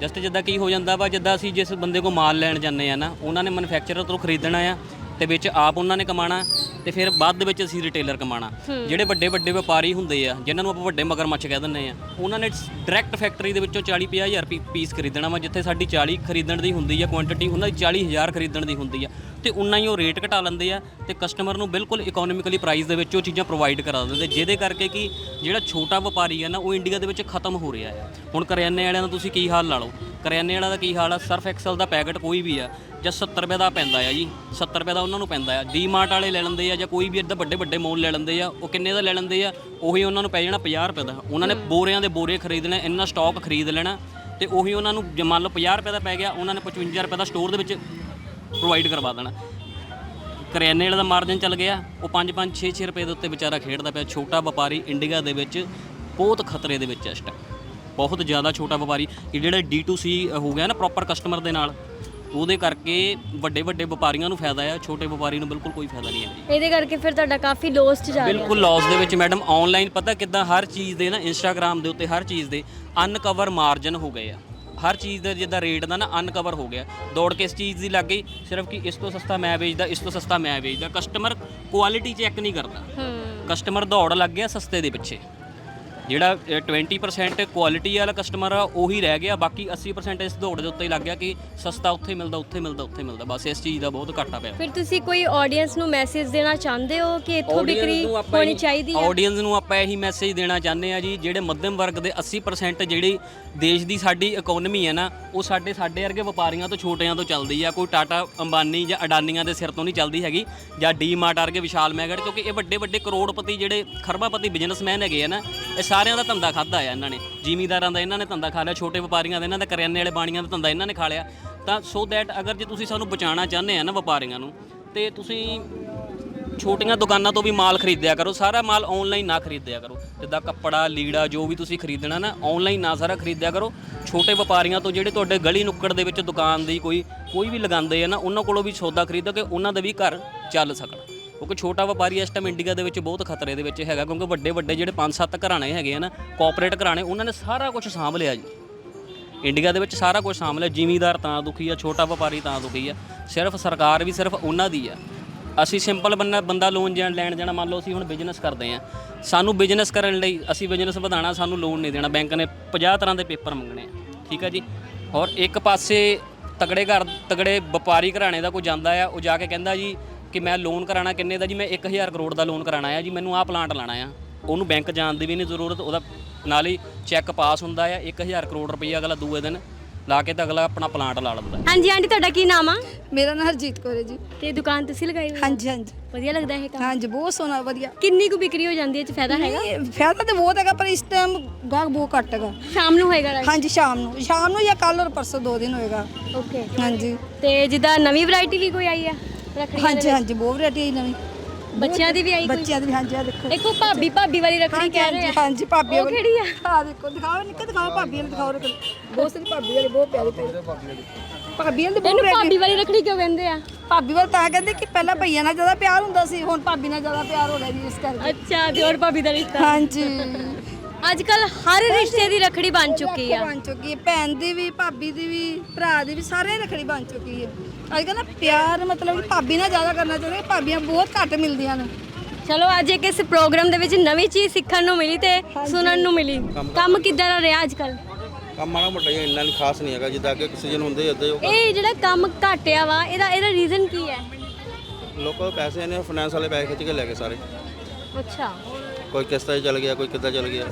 just ਜਿੱਦਾਂ ਕੀ ਹੋ ਜਾਂਦਾ ਵਾ ਜਿੱਦਾਂ ਅਸੀਂ ਜਿਸ ਬੰਦੇ ਕੋ ਮਾਲ ਲੈਣ ਜਾਂਦੇ ਆ ਨਾ ਉਹਨਾਂ ਨੇ ਮੈਨੂਫੈਕਚਰਰ ਤੋਂ ਖਰੀਦਣਾ ਆ ਤੇ ਵਿੱਚ ਆਪ ਉਹਨਾਂ ਨੇ ਕਮਾਣਾ ਤੇ ਫਿਰ ਬਾਅਦ ਦੇ ਵਿੱਚ ਅਸੀਂ ਰਿਟੇਲਰ ਕਮਾਣਾ। ਜਿਹੜੇ ਵੱਡੇ ਵੱਡੇ ਵਪਾਰੀ ਹੁੰਦੇ ਆ ਜਿਨ੍ਹਾਂ ਨੂੰ ਆਪਾਂ ਵੱਡੇ ਮਗਰਮੱਛ ਕਹਿ ਦਿੰਦੇ ਆ ਉਹਨਾਂ ਨੇ ਡਾਇਰੈਕਟ ਫੈਕਟਰੀ ਦੇ ਵਿੱਚੋਂ 40 50 ਹਜ਼ਾਰ ਪੀਸ ਖਰੀਦਣਾ ਵਾ ਜਿੱਥੇ ਸਾਡੀ 40 ਖਰੀਦਣ ਦੀ ਹੁੰਦੀ ਆ ਕੁਆਂਟੀਟੀ ਉਹਨਾਂ ਦੀ 40 ਹਜ਼ਾਰ ਖਰੀਦਣ ਦੀ ਹੁੰਦੀ ਆ। ਤੇ ਉਨਾ ਹੀ ਉਹ ਰੇਟ ਘਟਾ ਲੈਂਦੇ ਆ ਤੇ ਕਸਟਮਰ ਨੂੰ ਬਿਲਕੁਲ ਇਕਨੋਮਿਕਲੀ ਪ੍ਰਾਈਸ ਦੇ ਵਿੱਚ ਉਹ ਚੀਜ਼ਾਂ ਪ੍ਰੋਵਾਈਡ ਕਰਾ ਦਿੰਦੇ ਜਿਹਦੇ ਕਰਕੇ ਕਿ ਜਿਹੜਾ ਛੋਟਾ ਵਪਾਰੀ ਆ ਨਾ ਉਹ ਇੰਡੀਆ ਦੇ ਵਿੱਚ ਖਤਮ ਹੋ ਰਿਹਾ ਆ। ਹੁਣ ਕਰਿਆਨੇ ਵਾਲਿਆਂ ਦਾ ਤੁਸੀਂ ਕੀ ਹਾਲ ਲਾ ਲਓ? ਕਰਿਆਨੇ ਵਾਲਾ ਦਾ ਕੀ ਹਾਲ ਆ? ਸਰਫ ਐਕਸਲ ਦਾ ਪੈਕਟ ਕੋਈ ਵੀ ਆ ਜਾਂ 70 ਰੁਪਏ ਦਾ ਪੈਂਦਾ ਆ ਜੀ। 70 ਰੁਪਏ ਦਾ ਉਹਨਾਂ ਨੂੰ ਪੈਂਦਾ ਆ। ਡੀਮਾਰਟ ਵਾਲੇ ਲੈ ਲੈਂਦੇ ਆ ਜਾਂ ਕੋਈ ਵੀ ਇੱਦਾਂ ਵੱਡੇ ਵੱਡੇ ਮੋਲ ਲੈ ਲੈਂਦੇ ਆ ਉਹ ਕਿੰਨੇ ਦਾ ਲੈ ਲੈਂਦੇ ਆ? ਉਹੀ ਉਹਨਾਂ ਨੂੰ ਪੈ ਜਾਣਾ 50 ਰੁਪਏ ਦਾ। ਉਹਨਾਂ ਨੇ ਬੋਰਿਆਂ ਦੇ ਬੋਰੇ ਖਰੀਦਣੇ ਇੰਨਾ ਸਟਾਕ ਖਰੀਦ ਲੈਣਾ ਤੇ ਉਹੀ ਉਹਨਾਂ ਨੂੰ ਜੇ ਮੰਨ ਲਓ 50 ਰੁਪਏ ਦਾ ਪੈ ਗਿਆ ਉਹਨਾਂ ਨੇ 55 ਰੁਪਏ ਦਾ ਸਟੋਰ ਦੇ ਵਿੱਚ ਪ੍ਰੋਵਾਈਡ ਕਰਵਾ ਦੇਣਾ। ਕਰਿਆਨੇ ਵਾਲੇ ਦਾ ਮਾਰਜਨ ਚੱਲ ਗਿਆ। ਉਹ 5 5 6 6 ਰੁਪਏ ਦੇ ਉੱਤੇ ਵਿਚਾਰਾ ਖੇਡਦਾ ਪਿਆ। ਛੋਟਾ ਵਪਾਰੀ ਇੰਡੀਆ ਦੇ ਵਿੱਚ ਬਹੁਤ ਖਤਰੇ ਦੇ ਵਿੱਚ ਹੈ ਇਸ ਟਾਈਮ ਬਹੁਤ ਜ਼ਿਆਦਾ ਛੋਟਾ ਵਪਾਰੀ। ਇਹ ਜਿਹੜਾ D2C ਹੋ ਗਿਆ ਨਾ ਪ੍ਰੋਪਰ ਕਸਟਮਰ ਦੇ ਨਾਲ ਉਹਦੇ ਕਰਕੇ ਵੱਡੇ ਵੱਡੇ ਵਪਾਰੀਆਂ ਨੂੰ ਫਾਇਦਾ ਆ ਛੋਟੇ ਵਪਾਰੀ ਨੂੰ ਬਿਲਕੁਲ ਕੋਈ ਫਾਇਦਾ ਨਹੀਂ ਹੈ ਇਹਦੇ ਕਰਕੇ ਫਿਰ ਤੁਹਾਡਾ ਕਾਫੀ ਲੋਸ ਚ ਜਾ ਰਿਹਾ। ਬਿਲਕੁਲ ਲਾਸ ਦੇ ਵਿੱਚ ਮੈਡਮ ਆਨਲਾਈਨ ਪਤਾ ਕਿੱਦਾਂ ਹਰ ਚੀਜ਼ ਦੇ ਨਾ ਇੰਸਟਾਗ੍ਰam ਦੇ ਉੱਤੇ ਹਰ ਚੀਜ਼ ਦੇ ਅਨਕਵਰ ਮਾਰਜਨ ਹੋ ਗਏ ਆ। ਹਰ ਚੀਜ਼ ਦਾ ਜਿੱਦਾਂ ਰੇਟ ਦਾ ਨਾ ਅਨਕਵਰ ਹੋ ਗਿਆ। ਦੌੜ ਕਿਸ ਚੀਜ਼ ਦੀ ਲੱਗ ਗਈ? ਸਿਰਫ ਕਿ ਇਸ ਤੋਂ ਸਸਤਾ ਮੈਂ ਵੇਚਦਾ ਇਸ ਤੋਂ ਸਸਤਾ ਮੈਂ ਵੇਚਦਾ। ਕਸਟਮਰ ਕੁਆਲਿਟੀ ਚੈੱਕ ਨਹੀਂ ਕਰਦਾ। ਹੂੰ। ਕਸਟਮਰ ਦੌੜ ਲੱਗ ਗਿਆ ਸਸਤੇ ਦੇ ਪਿੱਛੇ। ਜਿਹੜਾ ਅ, 20% ਕੁਆਲਿਟੀ ਵਾਲਾ ਕਸਟਮਰ ਆ ਉਹੀ ਰਹਿ ਗਿਆ। ਬਾਕੀ 80% ਇਸ ਦੌੜ ਦੇ ਉੱਤੇ ਹੀ ਲੱਗ ਗਿਆ ਕਿ ਸਸਤਾ ਉੱਥੇ ਮਿਲਦਾ ਉੱਥੇ ਮਿਲਦਾ ਉੱਥੇ ਮਿਲਦਾ। ਬਸ ਇਸ ਚੀਜ਼ ਦਾ ਬਹੁਤ ਘਾਟਾ ਪਿਆ। ਫਿਰ ਤੁਸੀਂ ਕੋਈ ਆਡੀਅנס ਨੂੰ ਮੈਸੇਜ ਦੇਣਾ ਚਾਹੁੰਦੇ ਹੋ ਕਿ ਇੱਥੋਂ ਬਿਕਰੀ ਹੋਣੀ ਚਾਹੀਦੀ ਹੈ ਆਡੀਅנס ਨੂੰ ਆਪਾਂ ਇਹੀ ਮੈਸੇਜ ਦੇਣਾ ਚਾਹੁੰਦੇ ਆ ਜੀ ਜਿਹੜੇ ਮੱਧਮ ਵਰਗ ਦੇ 80% ਜਿਹੜੀ ਦੇਸ਼ ਦੀ ਸਾਡੀ ਇਕਨੋਮੀ ਹੈ ਨਾ ਉਹ ਸਾਡੇ ਸਾਡੇ ਵਰਗੇ ਵਪਾਰੀਆਂ ਤੋਂ ਛੋਟਿਆਂ ਤੋਂ ਚੱਲਦੀ ਆ। ਕੋਈ ਟਾਟਾ ਅੰਬਾਨੀ ਜਾਂ ਅਡਾਨੀਆਂ ਦੇ ਸਿਰ ਤੋਂ ਨਹੀਂ ਚੱਲਦੀ ਹੈਗੀ ਜਾਂ ਡੀ ਮਾਰਟ ਵਰਗੇ ਵਿਸ਼ਾਲ ਮੈਗਟ ਕਿਉਂਕਿ ਇਹ ਵੱਡੇ ਵੱਡੇ ਕਰੋੜਪਤੀ ਜਿਹੜੇ ਖਰਬਾਪਤੀ ਬਿਜ਼ਨਸਮੈਨ ਹੈਗੇ ਆ ਨਾ ਇਹ ਸਾਰਿਆਂ ਦਾ ਧੰਦਾ ਖਾਦਾ ਆ ਇਹਨਾਂ ਨੇ, ਜ਼ਿਮੀਂਦਾਰਾਂ ਦਾ ਇਹਨਾਂ ਨੇ ਧੰਦਾ ਖਾ ਲਿਆ, ਛੋਟੇ ਵਪਾਰੀਆਂ ਦਾ ਇਹਨਾਂ ਦਾ, ਕਰਿਆਨੇ ਵਾਲੇ ਬਾਣੀਆਂ ਦਾ ਧੰਦਾ ਇਹਨਾਂ ਨੇ ਖਾ ਲਿਆ। ਤਾਂ ਸੋ ਦੈਟ ਅਗਰ ਜੇ ਤੁਸੀਂ ਸਾਨੂੰ ਬਚਾਉਣਾ ਚਾਹੁੰਦੇ ਆ ਨਾ ਵਪਾਰੀਆਂ ਨੂੰ, ਤੇ ਤੁਸੀਂ ਛੋਟੀਆਂ ਦੁਕਾਨਾਂ ਤੋਂ ਵੀ ਮਾਲ ਖਰੀਦਿਆ ਕਰੋ, ਸਾਰਾ ਮਾਲ ਆਨਲਾਈਨ ਨਾ ਖਰੀਦਿਆ ਕਰੋ। ਜਿੱਦਾਂ ਕੱਪੜਾ, ਲੀੜਾ, ਜੋ ਵੀ ਤੁਸੀਂ ਖਰੀਦਣਾ ਨਾ ਆਨਲਾਈਨ ਨਾ ਸਾਰਾ ਖਰੀਦਿਆ ਕਰੋ। ਛੋਟੇ ਵਪਾਰੀਆਂ ਤੋਂ ਜਿਹੜੇ ਤੁਹਾਡੇ ਗਲੀ ਨੁੱਕੜ ਦੇ ਵਿੱਚ ਦੁਕਾਨ ਦੀ ਕੋਈ ਕੋਈ ਵੀ ਲਗਾਉਂਦੇ ਆ ਨਾ, ਉਹਨਾਂ ਕੋਲੋਂ ਵੀ ਸੌਦਾ ਖਰੀਦੋ ਕਿ ਉਹਨਾਂ ਦਾ ਵੀ ਘਰ ਚੱਲ ਸਕਣ। ਕਿਉਂਕਿ ਛੋਟਾ ਵਪਾਰੀ ਇਸ ਟਾਈਮ ਇੰਡੀਆ ਦੇ ਵਿੱਚ ਬਹੁਤ ਖਤਰੇ ਦੇ ਵਿੱਚ ਹੈਗਾ, ਕਿਉਂਕਿ ਵੱਡੇ ਵੱਡੇ ਜਿਹੜੇ 5-7 ਘਰਾਣੇ ਹੈਗੇ ਆ ਨਾ ਕੋਆਪਰੇਟ ਘਰਾਣੇ, ਉਹਨਾਂ ਨੇ ਸਾਰਾ ਕੁਝ ਸਾਂਭ ਲਿਆ ਜੀ। ਇੰਡੀਆ ਦੇ ਵਿੱਚ ਸਾਰਾ ਕੁਝ ਸਾਂਭ ਲਿਆ, ਜ਼ਿਮੀਦਾਰ ਤਾਂ ਦੁਖੀ ਆ, ਛੋਟਾ ਵਪਾਰੀ ਤਾਂ ਦੁਖੀ ਆ, ਸਿਰਫ ਸਰਕਾਰ ਵੀ ਸਿਰਫ ਉਹਨਾਂ ਦੀ ਆ। ਅਸੀਂ ਸਿੰਪਲ ਬੰਦਾ ਬੰਦਾ ਲੋਨ ਜਾਣ ਲੈਣ ਜਾਣਾ ਮੰਨ ਲਓ ਅਸੀਂ ਹੁਣ ਬਿਜ਼ਨਸ ਕਰਦੇ ਆ। ਸਾਨੂੰ ਬਿਜ਼ਨਸ ਕਰਨ ਲਈ, ਅਸੀਂ ਬਿਜ਼ਨਸ ਵਧਾਉਣਾ, ਸਾਨੂੰ ਲੋਨ ਨਹੀਂ ਦੇਣਾ ਬੈਂਕ ਨੇ 50 ਤਰ੍ਹਾਂ ਦੇ ਪੇਪਰ ਮੰਗਣੇ ਆ, ਠੀਕ ਆ ਜੀ? ਔਰ ਇੱਕ ਪਾਸੇ ਤਗੜੇ ਘਰ ਤਗੜੇ ਵਪਾਰੀ ਘਰਾਣੇ ਦਾ ਕੋਈ ਜਾਂਦਾ ਆ, ਉਹ ਜਾ ਕੇ ਕਹਿੰਦਾ ਜੀ ਕਿ ਮੈਂ ਲੋਨ ਕਰਾਣਾ ਕਿੰਨੇ ਦਾ ਜੀ? ਮੈਂ 1000 ਕਰੋੜ ਦਾ ਲੋਨ ਕਰਾਣਾ ਆ ਜੀ ਮੈਨੂੰ ਆਹ ਪਲਾਂਟ ਲਾਣਾ ਆ। ਉਹਨੂੰ ਬੈਂਕ ਜਾਣ ਦੀ ਵੀ ਨਹੀਂ ਜ਼ਰੂਰਤ ਉਹਦਾ ਨਾਲ ਹੀ ਚੈੱਕ ਪਾਸ ਹੁੰਦਾ ਆ 1000 ਕਰੋੜ ਰੁਪਈਆ ਅਗਲਾ ਦੂਏ ਦਿਨ ਲਾ ਕੇ ਤਾਂ ਅਗਲਾ ਆਪਣਾ ਪਲਾਂਟ ਲਾ ਲੈਂਦਾ। ਹਾਂਜੀ ਆਂਟੀ ਤੁਹਾਡਾ ਕੀ ਨਾਮ ਆ? ਮੇਰਾ ਨਾਮ ਹਰਜੀਤ ਕੌਰ ਹੈ ਜੀ। ਤੇ ਦੁਕਾਨ ਤੁਸੀਂ ਲਗਾਈ ਹੋਈ ਹੈ? ਹਾਂਜੀ ਹਾਂਜੀ। ਵਧੀਆ ਲੱਗਦਾ ਇਹ ਕੰਮ? ਹਾਂਜੀ ਬਹੁਤ ਸੋਹਣਾ ਵਧੀਆ। ਕਿੰਨੀ ਕੁ ਵਿਕਰੀ ਹੋ ਜਾਂਦੀ ਹੈ ਚ ਫਾਇਦਾ ਹੈਗਾ? ਫਾਇਦਾ ਤੇ ਬਹੁਤ ਹੈਗਾ ਪਰ ਇਸ ਟਾਈਮ ਗਾਹਕ ਬਹੁਤ ਘੱਟ ਹੈਗਾ। ਸ਼ਾਮ ਨੂੰ ਹੋਏਗਾ ਹਾਂਜੀ ਸ਼ਾਮ ਨੂੰ। ਸ਼ਾਮ ਨੂੰ ਜਾਂ ਕੱਲ ਔਰ ਪਰਸੋਂ ਦੋ ਦਿਨ ਹੋਏਗਾ। ਓਕੇ ਹਾਂਜੀ। ਤੇ ਜਿੱਦਾਂ ਨਵੀਂ ਵੈਰਾਈਟੀ ਵੀ ਕੋਈ ਆਈ ਆ? ਹਾਂਜੀ ਹਾਂਜੀ ਬਹੁਤ ਵੈਰਾਈਟੀ ਆਈ ਨਵੀਂ। ਬੱਚਿਆਂ ਦੀ ਵੀ ਆਈ ਕੋਈ? ਬੱਚਿਆਂ ਦੀ ਵੀ ਹਾਂਜੀ ਆ ਦੇਖੋ। ਦੇਖੋ ਭਾਬੀ ਭਾਬੀ ਵਾਲੀ ਰੱਖੜੀ ਕਹਿ ਰਹੇ ਹਾਂਜੀ ਆ। ਹਾਂਜੀ ਭਾਬੀ ਉਹ ਕਿਹੜੀ ਆ? ਆ ਦੇਖੋ ਦਿਖਾਓ ਨਿੱਕਾ ਦਿਖਾਓ ਭਾਬੀ ਵਾਲੀ ਦਿਖਾਓ ਰੱਖੜੀ। ਬਹੁਤ ਸਾਰੀ ਭਾਬੀ ਵਾਲੀ ਬਹੁਤ ਪਿਆਰੀ ਪਿਆਰੀ ਭਾਬੀ ਵਾਲੀ। ਬਹੁਤ ਇਹਨੂੰ variety- ਭਾਬੀ ਵਾਲੀ ਰੱਖੜੀ ਕਿਉਂ ਕਹਿੰਦੇ ਆ? ਭਾਬੀ ਵਾਲ ਤਾਂ ਕਹਿੰਦੇ ਕਿ ਪਹਿਲਾਂ ਭਈਆ ਨਾਲ ਜ਼ਿਆਦਾ ਪਿਆਰ ਹੁੰਦਾ ਸੀ ਹੁਣ ਭਾਬੀ ਨਾਲ ਜ਼ਿਆਦਾ ਪਿਆਰ ਹੋ ਗਿਆ ਜੀ ਇਸ ਕਰਕੇ। ਅੱਛਾ ਦਿਓਰ ਭਾਬੀ ਦਾ ਰਿਸ਼ਤਾ। ਹਾਂਜੀ। ਅੱਜ ਕੱਲ ਹਰ ਰਿਸ਼ਤੇ ਦੀ ਰੱਖੜੀ ਬਣ ਚੁੱਕੀ ਆ। ਬਣ ਚੁੱਕੀ ਹੈ ਭੈਣ ਦੀ ਵੀ ਭਾਬੀ ਦੀ ਵੀ ਭਰਾ ਦੀ ਵੀ ਸਾਰੇ ਰੱਖੜੀ ਬਣ ਚੁੱਕੀ ਹੈ। ਅੱਜ ਕੱਲ੍ਹ ਨਾ ਪਿਆਰ ਮਤਲਬ ਕਿ ਭਾਬੀ ਨਾਲ ਜ਼ਿਆਦਾ ਕਰਨਾ ਚਾਹੁੰਦੇ ਭਾਬੀਆਂ ਬਹੁਤ ਘੱਟ ਮਿਲਦੀਆਂ ਨੇ। ਚਲੋ ਅੱਜ ਇੱਕ ਇਸ ਪ੍ਰੋਗਰਾਮ ਦੇ ਵਿੱਚ ਨਵੀਂ ਚੀਜ਼ ਸਿੱਖਣ ਨੂੰ ਮਿਲੀ ਤੇ ਸੁਣਨ ਨੂੰ ਮਿਲੀ। ਕੰਮ ਕਿੱਦਾਂ ਦਾ ਰਿਹਾ ਅੱਜ ਕੱਲ ਕੰਮ ਮਾੜਾ ਮੋਟਾ ਹੀ ਇੰਨਾ ਨਹੀਂ ਖਾਸ ਨਹੀਂ ਹੈਗਾ ਜਿੱਦਾਂ ਅੱਗੇ ਸੀਜ਼ਨ ਹੁੰਦੇ ਅੱਦੇ ਇਹ ਜਿਹੜਾ ਕੰਮ ਘਟਿਆ ਵਾ ਇਹਦਾ ਇਹਦਾ ਰੀਜ਼ਨ ਕੀ ਹੈ? ਲੋਕਾਂ ਕੋਲ ਪੈਸੇ ਨੇ ਫਾਈਨੈਂਸ ਵਾਲੇ ਪੈਸੇ ਖਿੱਚ ਕੇ ਲੈ ਗਏ ਸਾਰੇ। ਅੱਛਾ। ਕੋਈ ਕਿਸ਼ਤਾਂ 'ਚ ਚਲ ਗਿਆ ਕੋਈ ਕਿੱਦਾਂ ਚਲ ਗਿਆ।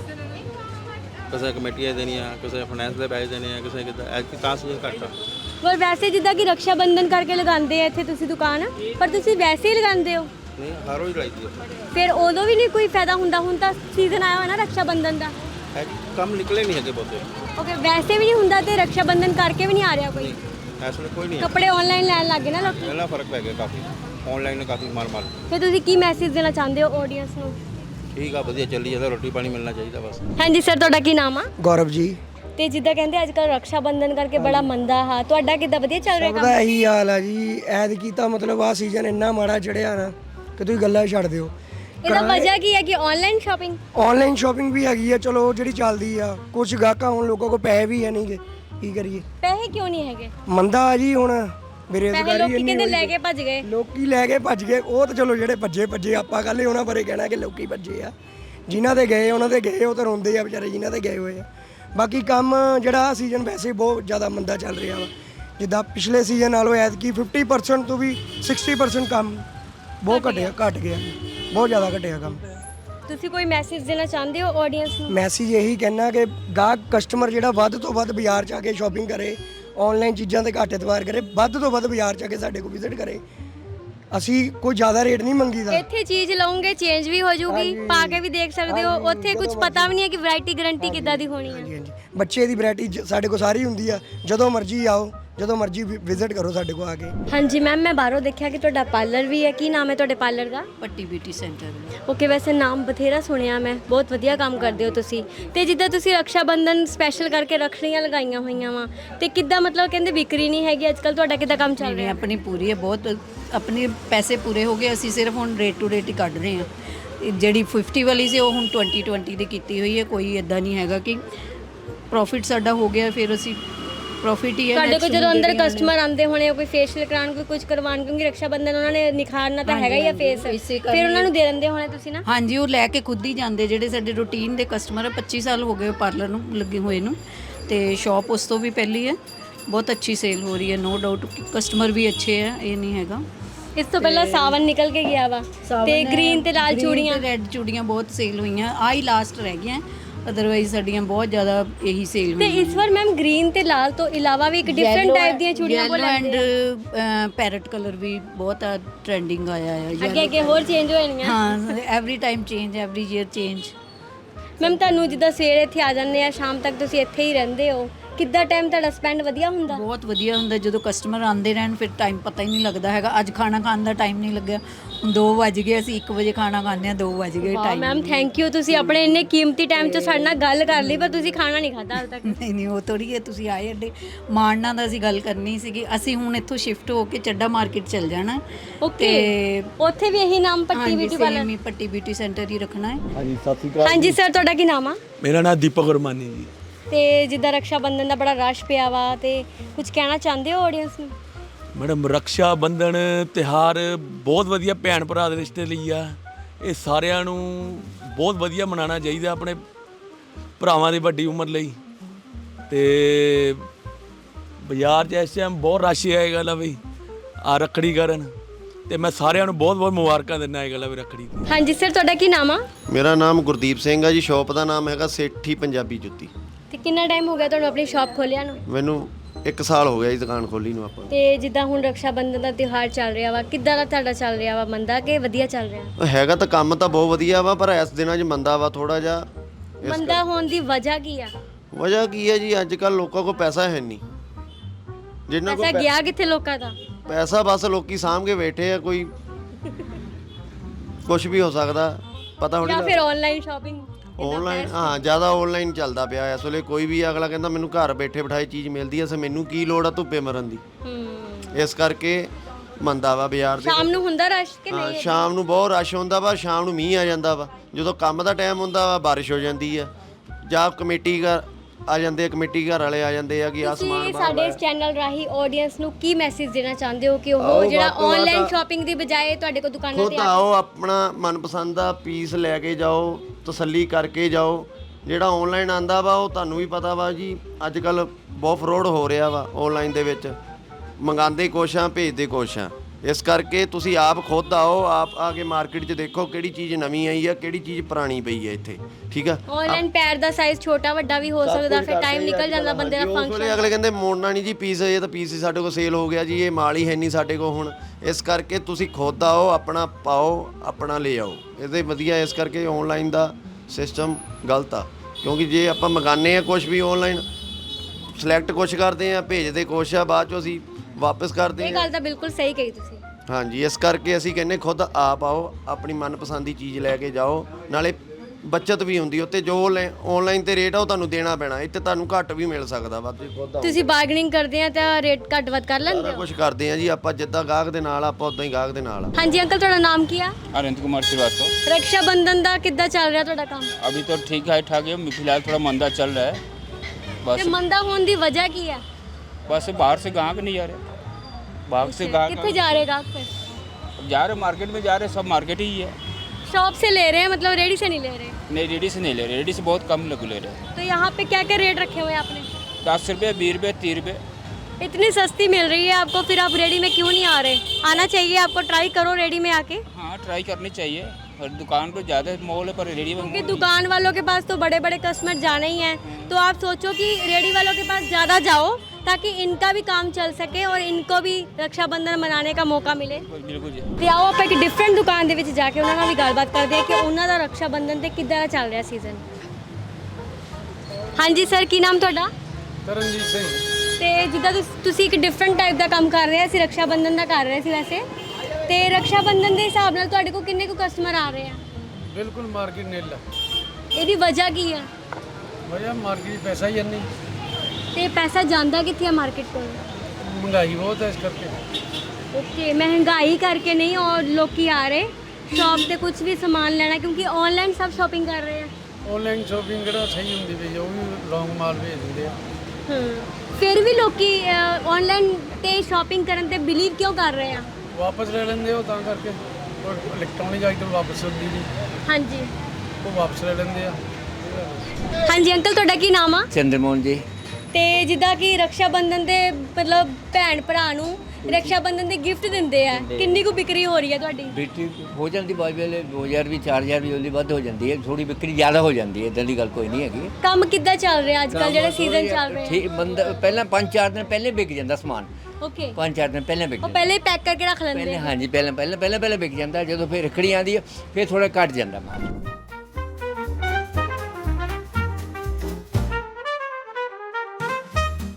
ਕਿਸੇ ਕਮੇਟੀਆਂ ਦੇਣੀਆਂ ਕਿਸੇ ਫਾਈਨੈਂਸ ਦੇ ਪੈਸੇ ਦੇਣੇ ਆ ਕਿਸੇ ਕਿੱਦਾਂ ਐਤਕੀ ਤਾਂ ਸੀਜ਼ਨ ਘੱਟ ਆ। ਪਰ ਵੈਸੇ ਜਿੱਦਾਂ ਕਿ ਰਕਸ਼ਾ ਬੰਧਨ ਕਰਕੇ ਲਗਾਉਂਦੇ ਆ ਇੱਥੇ ਤੁਸੀਂ ਦੁਕਾਨ ਪਰ ਤੁਸੀਂ ਵੈਸੇ ਹੀ ਲਗਾਉਂਦੇ ਹੋ? ਨਹੀਂ ਹਰ ਰੋਜ਼ ਲਾਈਦੀ ਆ। ਫਿਰ ਉਦੋਂ ਵੀ ਨਹੀਂ ਕੋਈ ਫਾਇਦਾ ਹੁੰਦਾ ਹੁਣ ਤਾਂ ਸੀਜ਼ਨ ਆਇਆ ਹੋਇਆ ਨਾ ਰਕਸ਼ਾ ਬੰਧਨ ਦਾ। ਐਤਕੀ ਕੰਮ ਨਿਕਲੇ ਨਹੀਂ ਹੈਗੇ ਬਹੁਤੇ। ਓਕੇ ਵੈਸੇ ਵੀ ਨਹੀਂ ਹੁੰਦਾ ਤੇ ਰਕਸ਼ਾ ਬੰਧਨ ਕਰਕੇ ਵੀ ਨਹੀਂ ਆ ਰਿਹਾ ਕੋਈ? ਇਸ ਵੇਲੇ ਕੋਈ ਨਹੀਂ ਹੈ ਕੱਪੜੇ ਆਨਲਾਈਨ ਲੈਣ ਲੱਗੇ ਨਾ ਲੋਕ? ਪਹਿਲਾਂ ਫ਼ਰਕ ਪੈ ਗਿਆ ਕਾਫੀ ਆਨਲਾਈਨ ਨੇ ਕਾਫੀ ਮਾਰ ਮਾਰ ਫਿਰ ਤੁਸੀਂ ਕੀ ਮੈਸੇਜ ਦੇਣਾ ਚਾਹੁੰਦੇ ਹੋ ਆਡੀਅנס ਨੂੰ? ਠੀਕ ਆ ਵਧੀਆ ਚੱਲੀ ਜਾਂਦਾ ਰੋਟੀ ਪਾਣੀ ਮਿਲਣਾ ਚਾਹੀਦਾ ਬਸ। ਹਾਂਜੀ ਸਰ ਤੁਹਾਡਾ ਕੀ ਨਾਮ ਆ? ਗੌਰਵ ਜੀ। ਤੇ ਜਿੱਦਾਂ ਕਹਿੰਦੇ ਅੱਜ ਕੱਲ ਰਕਸ਼ਾ ਬੰਧਨ ਕਰਕੇ ਬੜਾ ਮੰਦਾ ਹਾ ਤੁਹਾਡਾ ਕਿੱਦਾਂ ਵਧੀਆ ਚੱਲ ਰਿਹਾ ਸਭ ਕੰਮ? ਦਾ ਇਹੀ ਹਾਲ ਆ ਜੀ। ਐਦ ਕੀਤਾ ਮਤਲਬ ਆ ਸੀਜ਼ਨ ਇੰਨਾ ਮਾੜਾ ਚੜਿਆ ਨਾ ਕਿ ਤੁਸੀਂ ਗੱਲਾਂ ਹੀ ਛੱਡ ਦਿਓ। ਇਹਦਾ ਵਜ੍ਹਾ ਕੀ ਹੈ ਕਿ ਆਨਲਾਈਨ ਸ਼ਾਪਿੰਗ ਆਨਲਾਈਨ ਸ਼ਾਪਿੰਗ ਵੀ ਹੈਗੀ ਆ ਚਲੋ ਜਿਹੜੀ ਚੱਲਦੀ ਆ ਕੁਝ ਗਾਹਕਾਂ ਹੁਣ ਲੋਕਾਂ ਕੋਲ ਪੈਸੇ ਵੀ ਹੈ ਨਹੀਂਗੇ ਕੀ ਕਰੀਏ? ਪੈਸੇ ਕਿਉਂ ਨਹੀਂ ਹੈਗੇ? ਮੰਦਾ ਆ ਜੀ ਹੁਣ। ਬੇਰੁਜ਼ਗਾਰੀ ਲੋਕੀ ਇੰਨੀ ਕਹਿੰਦੇ ਹੋਈ ਲੈ ਕੇ ਭੱਜ ਗਏ। ਲੋਕੀ ਲੈ ਕੇ ਭੱਜ ਗਏ। ਉਹ ਤਾਂ ਚਲੋ ਜਿਹੜੇ ਭੱਜੇ ਭੱਜੇ ਆਪਾਂ ਕੱਲ ਹੀ ਉਹਨਾਂ ਬਾਰੇ ਕਹਿਣਾ ਕਿ ਲੋਕੀ ਭੱਜੇ ਆ। ਜਿਨ੍ਹਾਂ ਦੇ ਗਏ ਉਹਨਾਂ ਦੇ ਗਏ ਉਹ ਤਾਂ ਰੋਂਦੇ ਆ ਵਿਚਾਰੇ ਜਿਨ੍ਹਾਂ ਦੇ ਗਏ ਹੋਏ ਆ। ਬਾਕੀ ਕੰਮ ਜਿਹੜਾ ਸੀਜ਼ਨ ਵੈਸੇ ਬਹੁਤ ਜ਼ਿਆਦਾ ਮੰਦਾ ਚੱਲ ਰਿਹਾ ਵਾ। ਜਿੱਦਾਂ ਪਿਛਲੇ ਸੀਜ਼ਨ ਨਾਲੋਂ ਐਤਕੀ 50% ਤੋਂ ਵੀ 60% ਕੰਮ ਬਹੁਤ ਘਟਿਆ ਘਟ ਗਿਆ। ਬਹੁਤ ਜ਼ਿਆਦਾ ਘਟਿਆ ਕੰਮ। ਤੁਸੀਂ ਕੋਈ ਮੈਸੇਜ ਦੇਣਾ ਚਾਹੁੰਦੇ ਹੋ ਆਡੀਅנס ਨੂੰ? ਮੈਸੇਜ ਇਹੀ ਕਹਿਣਾ ਕਿ ਗਾਹਕ ਕਸਟਮਰ ਜਿਹੜਾ ਵੱਧ ਤੋਂ ਵੱਧ ਬਾਜ਼ਾਰ 'ਚ ਆ ਕੇ ਸ਼ਾਪਿੰਗ ਕਰੇ ਆਨਲਾਈਨ ਚੀਜ਼ਾਂ ਤੇ ਘੱਟ ਇਤਵਾਰ ਕਰੇ ਵੱਧ ਤੋਂ ਵੱਧ ਬਾਜ਼ਾਰ 'ਚ ਆ ਕੇ ਸਾਡੇ ਕੋਲ ਵਿਜ਼ਿਟ ਕਰੇ। ਅਸੀਂ ਕੋਈ ਜ਼ਿਆਦਾ ਰੇਟ ਨਹੀਂ ਮੰਗੀਦਾ। ਇੱਥੇ ਚੀਜ਼ ਲਓਗੇ ਚੇਂਜ ਵੀ ਹੋ ਜਾਊਗੀ ਪਾ ਕੇ ਵੀ ਦੇਖ ਸਕਦੇ ਹੋ। ਉੱਥੇ ਕੁਝ ਪਤਾ ਵੀ ਨਹੀਂ ਹੈ ਕਿ ਵੈਰਾਈਟੀ ਗਾਰੰਟੀ ਕਿੱਦਾਂ ਦੀ ਹੋਣੀ ਹੈ। ਹਾਂਜੀ ਹਾਂਜੀ। ਬੱਚੇ ਦੀ ਵੈਰਾਈਟੀ ਸਾਡੇ ਕੋਲ ਸਾਰੀ ਹੁੰਦੀ ਆ। ਜਦੋਂ ਮਰਜ਼ੀ ਆਓ। ਜਦੋਂ ਮਰਜ਼ੀ ਵਿਜ਼ਿਟ ਕਰੋ ਸਾਡੇ ਕੋਲ ਆ ਕੇ। ਹਾਂਜੀ ਮੈਮ ਮੈਂ ਬਾਹਰੋਂ ਦੇਖਿਆ ਕਿ ਤੁਹਾਡਾ ਪਾਰਲਰ ਵੀ ਹੈ। ਕੀ ਨਾਮ ਹੈ ਤੁਹਾਡੇ ਪਾਰਲਰ ਦਾ? ਪੱਟੀ ਬਿਊਟੀ ਸੈਂਟਰ ਓਕੇ ਵੈਸੇ ਨਾਮ ਬਥੇਰਾ ਸੁਣਿਆ ਮੈਂ। ਬਹੁਤ ਵਧੀਆ ਕੰਮ ਕਰਦੇ ਹੋ ਤੁਸੀਂ। ਤੇ ਜਿੱਦਾਂ ਤੁਸੀਂ ਰਕਸ਼ਾ ਬੰਧਨ ਸਪੈਸ਼ਲ ਕਰਕੇ ਰੱਖੜੀਆਂ ਲਗਾਈਆਂ ਹੋਈਆਂ ਵਾ ਤੇ ਕਿੱਦਾਂ ਮਤਲਬ ਕਹਿੰਦੇ ਵਿਕਰੀ ਨਹੀਂ ਹੈਗੀ ਅੱਜ ਕੱਲ ਤੁਹਾਡਾ ਕਿੱਦਾਂ ਕੰਮ ਚੱਲ ਰਿਹਾ? ਆਪਣੀ ਪੂਰੀ ਹੈ ਬਹੁਤ ਆਪਣੇ ਪੈਸੇ ਪੂਰੇ ਹੋ ਗਏ। ਅਸੀਂ ਸਿਰਫ ਹੁਣ ਰੇਟ ਟੂ ਰੇਟ ਹੀ ਕੱਢ ਰਹੇ ਹਾਂ। ਜਿਹੜੀ 50 ਵਾਲੀ ਸੀ ਉਹ ਹੁਣ 20 20 ਦੀ ਕੀਤੀ ਹੋਈ ਹੈ। ਕੋਈ ਇਦਾਂ ਨਹੀਂ ਹੈਗਾ ਕਿ ਪ੍ਰੋਫਿਟ ਸਾਡਾ ਹੋ ਗਿਆ ਫਿਰ ਅਸੀਂ ਪ੍ਰੋਫਿਟ ਹੀ ਹੈ ਤੁਹਾਡੇ ਕੋਲ ਜਦੋਂ ਅੰਦਰ ਕਸਟਮਰ ਆਉਂਦੇ ਹੋਣੇ ਕੋਈ ਫੇਸ਼ੀਅਲ ਕਰਾਉਣ ਕੋਈ ਕੁਝ ਕਰਵਾਉਣ ਕਿਉਂਕਿ ਰਕਸ਼ਾ ਬੰਧਨ ਉਹਨਾਂ ਨੇ ਨਿਖਾਰਨਾ ਤਾਂ ਹੈਗਾ ਹੀ ਆ ਫੇਸ ਫਿਰ ਉਹਨਾਂ ਨੂੰ ਦੇ ਦਿੰਦੇ ਹੋਣੇ ਤੁਸੀਂ ਨਾ? ਹਾਂਜੀ ਉਹ ਲੈ ਕੇ ਖੁਦ ਹੀ ਜਾਂਦੇ ਜਿਹੜੇ ਸਾਡੇ ਰੂਟੀਨ ਦੇ ਕਸਟਮਰ ਆ 25 ਸਾਲ ਹੋ ਗਏ ਪਾਰਲਰ ਨੂੰ ਲੱਗੇ ਹੋਏ ਨੂੰ ਤੇ ਸ਼ਾਪ ਉਸ ਤੋਂ ਵੀ ਪਹਿਲੀ ਹੈ। ਬਹੁਤ ਅੱਛੀ ਸੇਲ ਹੋ ਰਹੀ ਹੈ ਨੋ ਡਾਊਟ ਕਸਟਮਰ ਵੀ ਅੱਛੇ ਹੈ ਇਹ ਨਹੀਂ ਹੈਗਾ। ਇਸ ਤੋਂ ਪਹਿਲਾਂ ਸਾਵਨ ਨਿਕਲ ਕੇ ਗਿਆ ਵਾ। ਤੇ ਗ੍ਰੀਨ ਤੇ ਲਾਲ ਚੂੜੀਆਂ। ਰੈੱਡ ਚੂੜੀਆਂ ਬਹੁਤ ਸੇਲ ਹੋਈਆਂ ਆਹੀ ਲਾਸਟ ਰਹਿ ਗਈਆਂ। ਅਦਰਵਾਈਜ਼ ਸਾਡੀਆਂ ਬਹੁਤ ਜ਼ਿਆਦਾ ਇਹੀ ਸੇਲ ਤੇ ਇਸ ਵਾਰ ਮੈਮ ਗ੍ਰੀਨ ਤੇ ਲਾਲ ਤੋਂ ਇਲਾਵਾ ਵੀ ਇੱਕ ਡਿਫਰੈਂਟ ਟਾਈਪ ਦੀਆਂ ਚੂੜੀਆਂ ਬੋਲ ਐਂਡ ਲੈਂਦੇ ਪੈਰਟ ਕਲਰ ਵੀ ਬਹੁਤ ਟ੍ਰੈਂਡਿੰਗ ਆਇਆ ਹੈ ਅੱਗੇ ਅੱਗੇ ਹੋਰ ਚੇਂਜ ਹੋਣਗੀਆਂ ਹਾਂ every time change every year change ma'am ਤੁਹਾਨੂੰ ਜਿੱਦਾਂ ਸਵੇਰੇ ਇੱਥੇ ਆ ਜਾਂਦੇ ਆ ਸ਼ਾਮ ਤੱਕ ਤੁਸੀਂ ਇੱਥੇ ਹੀ ਰਹਿੰਦੇ ਹੋ। ਕਿੱਦਾਂ ਟਾਈਮ ਤੁਹਾਡਾ ਸਪੈਂਡ ਵਧੀਆ ਹੁੰਦਾ? ਬਹੁਤ ਵਧੀਆ ਹੁੰਦਾ ਜਦੋਂ ਕਸਟਮਰ ਆਉਂਦੇ ਰਹਿਣ ਫਿਰ ਟਾਈਮ ਪਤਾ ਹੀ ਨਹੀਂ ਲੱਗਦਾ ਹੈਗਾ। ਅੱਜ ਖਾਣਾ ਖਾਣ ਦਾ ਟਾਈਮ ਨਹੀਂ ਲੱਗਿਆ। ਹੁਣ 2 ਵਜ ਗਏ ਅਸੀਂ 1 ਵਜੇ ਖਾਣਾ ਖਾਂਦੇ ਆ 2 ਵਜ ਗਏ ਵਾਹ ਟਾਈਮ ਮੈਮ ਥੈਂਕ ਯੂ ਤੁਸੀਂ ਆਪਣੇ ਇੰਨੇ ਕੀਮਤੀ ਟਾਈਮ 'ਚ ਸਾਡੇ ਨਾਲ ਗੱਲ ਕਰ ਲਈ ਪਰ ਤੁਸੀਂ ਖਾਣਾ ਨਹੀਂ ਖਾਧਾ ਹਾਲ ਤੱਕ। ਨਹੀਂ ਨਹੀਂ ਉਹ ਥੋੜੀ ਹੈ ਤੁਸੀਂ ਆਏ ਅੱਡੇ। ਮਾਣਨਾ ਦਾ ਅਸੀਂ ਗੱਲ ਕਰਨੀ ਸੀਗੀ। ਅਸੀਂ ਹੁਣ ਇੱਥੋਂ ਸ਼ਿਫਟ ਹੋ ਕੇ ਚੱਡਾ ਮਾਰਕੀਟ ਚੱਲ ਜਾਣਾ। ਓਕੇ ਉੱਥੇ ਵੀ ਇਹੀ ਨਾਮ ਪੱਟੀ ਬਿਊਟੀ ਹੀ ਪੱਟੀ ਬਿਊਟੀ ਸੈਂਟਰ ਹੀ ਰੱਖਣਾ ਹੈ। ਹਾਂਜੀ ਸਤਿ ਸ਼੍ਰੀ ਅਕਾਲ ਹਾਂਜੀ ਸਰ ਤੁਹਾਡਾ ਕੀ ਨਾਮ ਆ? ਮੇਰਾ ਨਾਮ ਦੀਪਕ ਗੁਰਮਾਨੀ ਜੀ। ਤੇ ਜਿੱਦਾਂ ਰਕਸ਼ਾ ਬੰਧਨ ਦਾ ਬੜਾ ਰਸ਼ ਪਿਆ ਵਾ ਤੇ ਕੁਝ ਕਹਿਣਾ ਚਾਹੁੰਦੇ ਹੋ ਆਡੀਅנס ਨੂੰ? ਮੈਡਮ ਰੱਖਿਆ ਬੰਧਨ ਤਿਹਾਰ ਬਹੁਤ ਵਧੀਆ ਭੈਣ ਭਰਾ ਦੇ ਰਿਸ਼ਤੇ ਲਈ ਆ। ਇਹ ਸਾਰਿਆਂ ਨੂੰ ਬਹੁਤ ਵਧੀਆ ਮਨਾਉਣਾ ਚਾਹੀਦਾ ਆਪਣੇ ਭਰਾਵਾਂ ਦੀ ਵੱਡੀ ਉਮਰ ਲਈ। ਤੇ ਬਾਜ਼ਾਰ 'ਚ ਇਸ ਟਾਈਮ ਬਹੁਤ ਰਸ਼ ਹੈ ਇਹ ਗੱਲ ਆ ਵੀ ਆ ਰੱਖੜੀ ਕਰਨ। ਤੇ ਮੈਂ ਸਾਰਿਆਂ ਨੂੰ ਬਹੁਤ ਬਹੁਤ ਮੁਬਾਰਕਾਂ ਦਿੰਦਾ ਇਹ ਗੱਲ ਆ ਵੀ ਰੱਖੜੀ ਦੀ। ਹਾਂਜੀ ਸਰ ਤੁਹਾਡਾ ਕੀ ਨਾਮ ਆ? ਮੇਰਾ ਨਾਮ ਗੁਰਦੀਪ ਸਿੰਘ ਆ ਜੀ ਸ਼ਾਪ ਦਾ ਨਾਮ ਹੈਗਾ ਸੇਠੀ ਪੰਜਾਬੀ ਜੁੱਤੀ। ਤੇ ਕਿੰਨਾ ਟਾਈਮ ਹੋ ਗਿਆ ਤੁਹਾਨੂੰ ਆਪਣੀ ਸ਼ਾਪ ਖੋਲਿਆ ਨੂੰ? ਮੈਨੂੰ 1 ਸਾਲ ਹੋ ਗਿਆ ਜੀ ਦੁਕਾਨ ਖੋਲੀ ਨੂੰ ਆਪਾਂ ਤੇ ਜਿੱਦਾਂ ਹੁਣ ਰਕਸ਼ਾ ਬੰਧਨ ਦਾ ਤਿਉਹਾਰ ਚੱਲ ਰਿਹਾ ਵਾ ਕਿੱਦਾਂ ਦਾ ਤੁਹਾਡਾ ਚੱਲ ਰਿਹਾ ਵਾ? ਮੰਦਾ ਕਿ ਵਧੀਆ ਚੱਲ ਰਿਹਾ? ਹੈਗਾ ਤਾਂ ਕੰਮ ਤਾਂ ਬਹੁਤ ਵਧੀਆ ਵਾ ਪਰ ਇਸ ਦਿਨਾਂ 'ਚ ਮੰਦਾ ਵਾ ਥੋੜਾ ਜਿਹਾ। ਮੰਦਾ ਹੋਣ ਦੀ ਵਜ੍ਹਾ ਕੀ ਆ? ਵਜ੍ਹਾ ਕੀ ਹੈ ਜੀ ਅੱਜ ਕੱਲ ਲੋਕਾਂ ਕੋਲ ਪੈਸਾ ਹੈ ਨਹੀਂ। ਜਿੰਨਾ ਪੈਸਾ ਕੋਲ ਗਿਆ ਕਿੱਥੇ ਲੋਕਾਂ ਦਾ? ਪੈਸਾ ਬਸ ਲੋਕੀ ਸਾਂਭ ਕੇ ਬੈਠੇ ਆ ਕੋਈ ਕੁਝ ਵੀ ਹੋ ਸਕਦਾ। ਪਤਾ ਜਾਂ ਹੋਣੀ ਫਿਰ ਆਨਲਾਈਨ ਸ਼ਾਪਿੰਗ ਆਨਲਾਈਨ ਹਾਂ ਜ਼ਿਆਦਾ ਆਨਲਾਈਨ ਚੱਲਦਾ ਪਿਆ ਇਸ ਵੇਲੇ ਕੋਈ ਵੀ ਅਗਲਾ ਕਹਿੰਦਾ ਮੈਨੂੰ ਘਰ ਬੈਠੇ ਬਿਠਾਏ ਚੀਜ਼ ਮਿਲਦੀ ਐ ਸੇ ਮੈਨੂੰ ਕੀ ਲੋੜ ਆ ਧੁੱਪੇ ਮਰਨ ਦੀ? ਹੂੰ। ਇਸ ਕਰਕੇ ਮੰਦਾ ਵਾ ਬਾਜ਼ਾਰ ਦੇ ਸ਼ਾਮ ਨੂੰ ਹੁੰਦਾ ਰਸ਼ ਕਿ ਨਹੀਂ? ਸ਼ਾਮ ਨੂੰ ਬਹੁਤ ਰਸ਼ ਹੁੰਦਾ ਵਾ ਸ਼ਾਮ ਨੂੰ ਮੀਂਹ ਆ ਜਾਂਦਾ ਵਾ। ਜਦੋਂ ਕੰਮ ਦਾ ਟਾਈਮ ਹੁੰਦਾ ਵਾ ਬਾਰਿਸ਼ ਹੋ ਜਾਂਦੀ ਆ ਜਾਂ ਕਮੇਟੀ ਆ ਜਾਂਦੇ ਆ ਕਮੇਟੀ ਘਰ ਵਾਲੇ ਆ ਜਾਂਦੇ ਆ ਕਿ ਆ ਸਮਾਨ ਤੁਸੀਂ ਬਾਹਰ ਸਾਡੇ ਇਸ ਚੈਨਲ ਰਾਹੀਂ ਆਡੀਅנס ਨੂੰ ਕੀ ਮੈਸੇਜ ਦੇਣਾ ਚਾਹੁੰਦੇ ਹੋ ਕਿ ਉਹ ਜਿਹੜਾ ਵੱਧ ਤੋਂ ਵੱਧ ਆਨਲਾਈਨ ਸ਼ਾਪਿੰਗ ਦੀ ਬਜਾਏ ਤੁਹਾਡੇ ਕੋਲ ਦੁਕਾਨਾਂ ਖੁਦ ਤੇ ਆਓ ਆਪਣਾ ਮਨਪਸੰਦ ਦਾ ਪੀਸ ਲੈ ਕੇ ਜਾਓ ਤਸੱਲੀ ਕਰਕੇ ਜਾਓ। ਜਿਹੜਾ ਆਨਲਾਈਨ ਆਂਦਾ ਵਾ ਉਹ ਤੁਹਾਨੂੰ ਵੀ ਪਤਾ ਵਾ ਜੀ ਅੱਜ ਕੱਲ ਬਹੁਤ ਫਰੋਡ ਹੋ ਰਿਹਾ ਵਾ ਆਨਲਾਈਨ ਦੇ ਵਿੱਚ। ਮੰਗਾਉਂਦੇ ਕੁਛ ਆ ਭੇਜਦੇ ਕੁਛ ਆ। ਇਸ ਕਰਕੇ ਤੁਸੀਂ ਆਪ ਖੁਦ ਆਓ ਆਪ ਆ ਕੇ ਮਾਰਕੀਟ 'ਚ ਦੇਖੋ ਕਿਹੜੀ ਚੀਜ਼ ਨਵੀਂ ਆਈ ਆ ਕਿਹੜੀ ਚੀਜ਼ ਪੁਰਾਣੀ ਪਈ ਆ ਇੱਥੇ ਠੀਕ ਆ? ਆਨਲਾਈਨ ਪੈਰ ਦਾ ਸਾਈਜ਼ ਛੋਟਾ ਵੱਡਾ ਵੀ ਹੋ ਸਕਦਾ ਫਿਰ ਟਾਈਮ ਨਿਕਲ ਜਾਂਦਾ ਬੰਦੇ ਦਾ ਉਸ ਵੇਲੇ ਫੰਕਸ਼ਨ ਅਗਲੇ ਕਹਿੰਦੇ ਮੋੜਨਾ ਨਹੀਂ ਜੀ ਪੀਸ ਇਹ ਤਾਂ ਪੀਸ ਹੀ ਸਾਡੇ ਕੋਲ ਸੇਲ ਹੋ ਗਿਆ ਜੀ ਇਹ ਮਾਲ ਹੀ ਹੈ ਨਹੀਂ ਸਾਡੇ ਕੋਲ ਹੁਣ। ਇਸ ਕਰਕੇ ਤੁਸੀਂ ਖੁਦ ਆਓ ਆਪਣਾ ਪਾਓ ਆਪਣਾ ਲੈ ਆਓ। ਇਹਦੇ ਵਧੀਆ ਇਸ ਕਰਕੇ ਆਨਲਾਈਨ ਦਾ ਸਿਸਟਮ ਗਲਤ ਆ। ਕਿਉਂਕਿ ਜੇ ਆਪਾਂ ਮੰਗਾਨੇ ਆ ਕੁਝ ਵੀ ਆਨਲਾਈਨ ਸਿਲੈਕਟ ਕੁਝ ਕਰਦੇ ਆ ਭੇਜਦੇ ਕੁਛ ਆ ਬਾਅਦ ਚੋਂ ਅਸੀਂ ਵਾਪਸ ਕਰਦੇ ਇਹ ਆ ਗੱਲ ਤਾਂ ਬਿਲਕੁਲ ਸਹੀ ਕਹੀ ਤੁਸੀਂ ਹਾਂਜੀ ਇਸ ਕਰਕੇ ਅਸੀਂ ਕਹਿੰਨੇ ਖੁਦ ਆਪ ਆਓ ਆਪਣੀ ਮਨਪਸੰਦ ਦੀ ਚੀਜ਼ ਲੈ ਕੇ ਜਾਓ ਨਾਲੇ ਬੱਚਤ ਵੀ ਹੁੰਦੀ ਉੱਤੇ ਜੋ ਆਨਲਾਈਨ ਤੇ ਰੇਟ ਆ ਉਹ ਤੁਹਾਨੂੰ ਦੇਣਾ ਪੈਣਾ ਇੱਥੇ ਤੁਹਾਨੂੰ ਘੱਟ ਵੀ ਮਿਲ ਸਕਦਾ ਵਾ ਤੁਸੀਂ ਖੁਦ ਆਓ ਤੁਸੀਂ ਬਾਰਗੇਨਿੰਗ ਕਰਦੇ ਆ ਤਾਂ ਰੇਟ ਘੱਟ ਵੱਧ ਕਰ ਲੈਂਦੇ ਹੋ ਕੁਝ ਕਰਦੇ ਆ ਜੀ ਆਪਾਂ ਜਿੱਦਾਂ ਗਾਹਕ ਦੇ ਨਾਲ ਆਪਾਂ ਉਦਾਂ ਹੀ ਗਾਹਕ ਦੇ ਨਾਲ ਆ ਹਾਂਜੀ ਅੰਕਲ ਤੁਹਾਡਾ ਨਾਮ ਕੀ ਆ अरविंद कुमार श्रीवास्तव ਰਕਸ਼ਾ ਬੰਧਨ ਦਾ ਕਿੱਦਾਂ ਚੱਲ ਰਿਹਾ ਤੁਹਾਡਾ ਕੰਮ अभी तो ठीक है ठाक है फिलहाल थोड़ा मंदा चल रहा है ਤੇ बस ਮੰਦਾ ਹੋਣ ਦੀ ਵਜ੍ਹਾ ਕੀ ਆ बस बाहर से गाहक नहीं जा रहे। बाहर से गाहक कितने जा रहे गाहक जा रहे मार्केट में जा रहे सब मार्केट ही है। शॉप से ले रहे हैं मतलब रेडी से नहीं ले रहे? नहीं रेडी से नहीं ले रहे रेडी से बहुत कम लोग ले रहे। हैं तो यहाँ पे क्या क्या रेट रखे हुए हैं आपने? दस रुपये बीस रुपये तीस रुपये इतनी सस्ती मिल रही है आपको फिर आप रेडी में क्यों नहीं आ रहे? आना चाहिए आपको ट्राई करो रेडी में आके। हाँ ट्राई करनी चाहिए। और दुकान तो ज़्यादा मॉल है पर रेडी क्योंकि दुकान वालों के पास तो बड़े बड़े कस्टमर जाने ही हैं। तो आप सोचो कि रेडी वालों के पास ज़्यादा जाओ ताकि इनका भी काम चल सके और इनको भी रक्षाबंधन मनाने का मौका मिले बिल्कुल जी ਤੇ ਆਓ ਆਪਾਂ ਇੱਕ ਡਿਫਰੈਂਟ ਦੁਕਾਨ ਦੇ ਵਿੱਚ ਜਾ ਕੇ ਉਹਨਾਂ ਨਾਲ ਵੀ ਗੱਲਬਾਤ ਕਰਦੇ ਹਾਂ ਕਿ ਉਹਨਾਂ ਦਾ ਰਕਸ਼ਾ ਬੰਧਨ ਤੇ ਕਿੱਦਾਂ ਦਾ ਚੱਲ ਰਿਹਾ ਸੀਜ਼ਨ ਹਾਂਜੀ ਸਰ ਕੀ ਨਾਮ ਤੁਹਾਡਾ ਕਰਨਜੀਤ ਸਿੰਘ ਤੇ ਜਿੱਦਾਂ ਤੁਸ- ਤੁਸੀਂ ਇੱਕ ਡਿਫਰੈਂਟ ਟਾਈਪ ਦਾ ਕੰਮ ਕਰ ਰਹੇ ਆ ਅਸੀਂ ਰਕਸ਼ਾ ਬੰਧਨ ਦਾ ਕਰ ਰਹੇ ਸੀ ਵੈਸੇ ਤੇ ਰਕਸ਼ਾ ਬੰਧਨ ਦੇ ਹਿਸਾਬ ਨਾਲ ਤੁਹਾਡੇ ਕੋਲ ਕਿੰਨੇ ਕੁ ਕਸਟਮਰ ਆ ਰਹੇ ਆ ਬਿਲਕੁਲ ਮਾਰਕੀਟ ਨਿਲ ਹੈ ਇਹਦੀ ਵਜ੍ਹਾ ਕੀ ਆ ਵਜ੍ਹਾ ਮਾਰਕੀਟ ਪੈਸਾ ਹੀ ਨਹੀਂ ਤੇ ਪੈਸਾ ਜਾਂਦਾ ਕਿੱਥੇ ਆ ਮਾਰਕੀਟ ਤੋਂ ਮਹਿੰਗਾਈ ਬਹੁਤ ਹੈ ਇਸ ਕਰਕੇ। ਓਕੇ ਮਹਿੰਗਾਈ ਕਰਕੇ ਨਹੀਂ ਔਰ ਲੋਕੀ ਆ ਰਹੇ। ਸ਼ਾਪ ਤੇ ਕੁਝ ਵੀ ਸਮਾਨ ਲੈਣਾ ਕਿਉਂਕਿ ਆਨਲਾਈਨ ਸਭ ਸ਼ਾਪਿੰਗ ਕਰ ਰਹੇ ਆ। ਆਨਲਾਈਨ ਸ਼ੋਪਿੰਗ ਕਿਹੜਾ ਸਹੀ ਹੁੰਦੀ ਪਈ ਹੈ, ਉਹ ਵੀ ਲੌਂਗ ਮਾਲ ਭੇਜ ਦਿੰਦੇ ਆ। ਹੂੰ ਫਿਰ ਵੀ ਲੋਕੀ ਆਨਲਾਈਨ ਤੇ ਸ਼ਾਪਿੰਗ ਕਰਨ ਤੇ ਬਿਲੀਵ ਕਿਉਂ ਕਰ ਰਹੇ ਆ? ਵਾਪਸ ਲੈ ਲੈਂਦੇ ਹੋ ਤਾਂ ਕਰਕੇ। ਔਰ ਇਲੈਕਟ੍ਰੋਨਿਕ ਆਈਟਮ ਵਾਪਸ ਹੁੰਦੀ ਨਹੀਂ। ਹਾਂਜੀ। ਉਹ ਵਾਪਸ ਲੈ ਲੈਂਦੇ ਆ। ਹਾਂਜੀ ਅੰਕਲ ਤੁਹਾਡਾ ਕੀ ਨਾਮ ਆ? ਚੰਦਰਮੋਹਨ ਜੀ। ਤੇ ਜਿੱਦਾਂ ਕਿ ਰਕਸ਼ਾ ਬੰਧਨ ਦੇ ਮਤਲਬ ਭੈਣ ਭਰਾ ਨੂੰ ਰਕਸ਼ਾ ਬੰਧਨ ਦੇ ਗਿਫਟ ਦਿੰਦੇ ਆ। ਕਿੰਨੀ ਕੁ ਵਿਕਰੀ ਹੋ ਰਹੀ ਹੈ ਤੁਹਾਡੀ? ਬੇਟੀ ਹੋ ਜਾਂਦੀ ਬਾਜ ਵੇਲੇ 2000 ਵੀ 4000 ਵੀ ਉਹਦੀ ਵੱਧ ਹੋ ਜਾਂਦੀ ਹੈ। ਥੋੜੀ ਵਿਕਰੀ ਜ਼ਿਆਦਾ ਹੋ ਜਾਂਦੀ ਹੈ ਇਦਾਂ ਦੀ ਗੱਲ ਕੋਈ ਨਹੀਂ ਹੈਗੀ। ਕੰਮ ਕਿੱਦਾਂ ਚੱਲ ਰਿਹਾ ਅੱਜ ਕੱਲ ਜਿਹੜੇ ਸੀਜ਼ਨ ਚੱਲ ਰਹੇ। ਠੀਕ ਬੰਦਾ ਪਹਿਲਾਂ 5-4 ਦਿਨ ਪਹਿਲੇ ਵਿਕ ਜਾਂਦਾ ਸਮਾਨ। ਓਕੇ 5-4 ਦਿਨ ਪਹਿਲੇ ਵਿਕ ਉਹ ਜਾਂਦਾ। ਪਹਿਲੇ ਪੈਕ ਕਰਕੇ ਰੱਖ ਲੈਂਦੇ ਪਹਿਲੇ ਆ। ਹਾਂਜੀ ਪਹਿਲਾਂ ਪਹਿਲਾਂ ਪਹਿਲਾਂ ਪਹਿਲੇ ਵਿਕ ਜਾਂਦਾ। ਜਦੋਂ ਫਿਰ ਰੱਖੜੀ ਆਉਂਦੀ ਹੈ ਫਿਰ ਥੋੜਾ ਘਟ ਜਾਂਦਾ ਮਾਲ।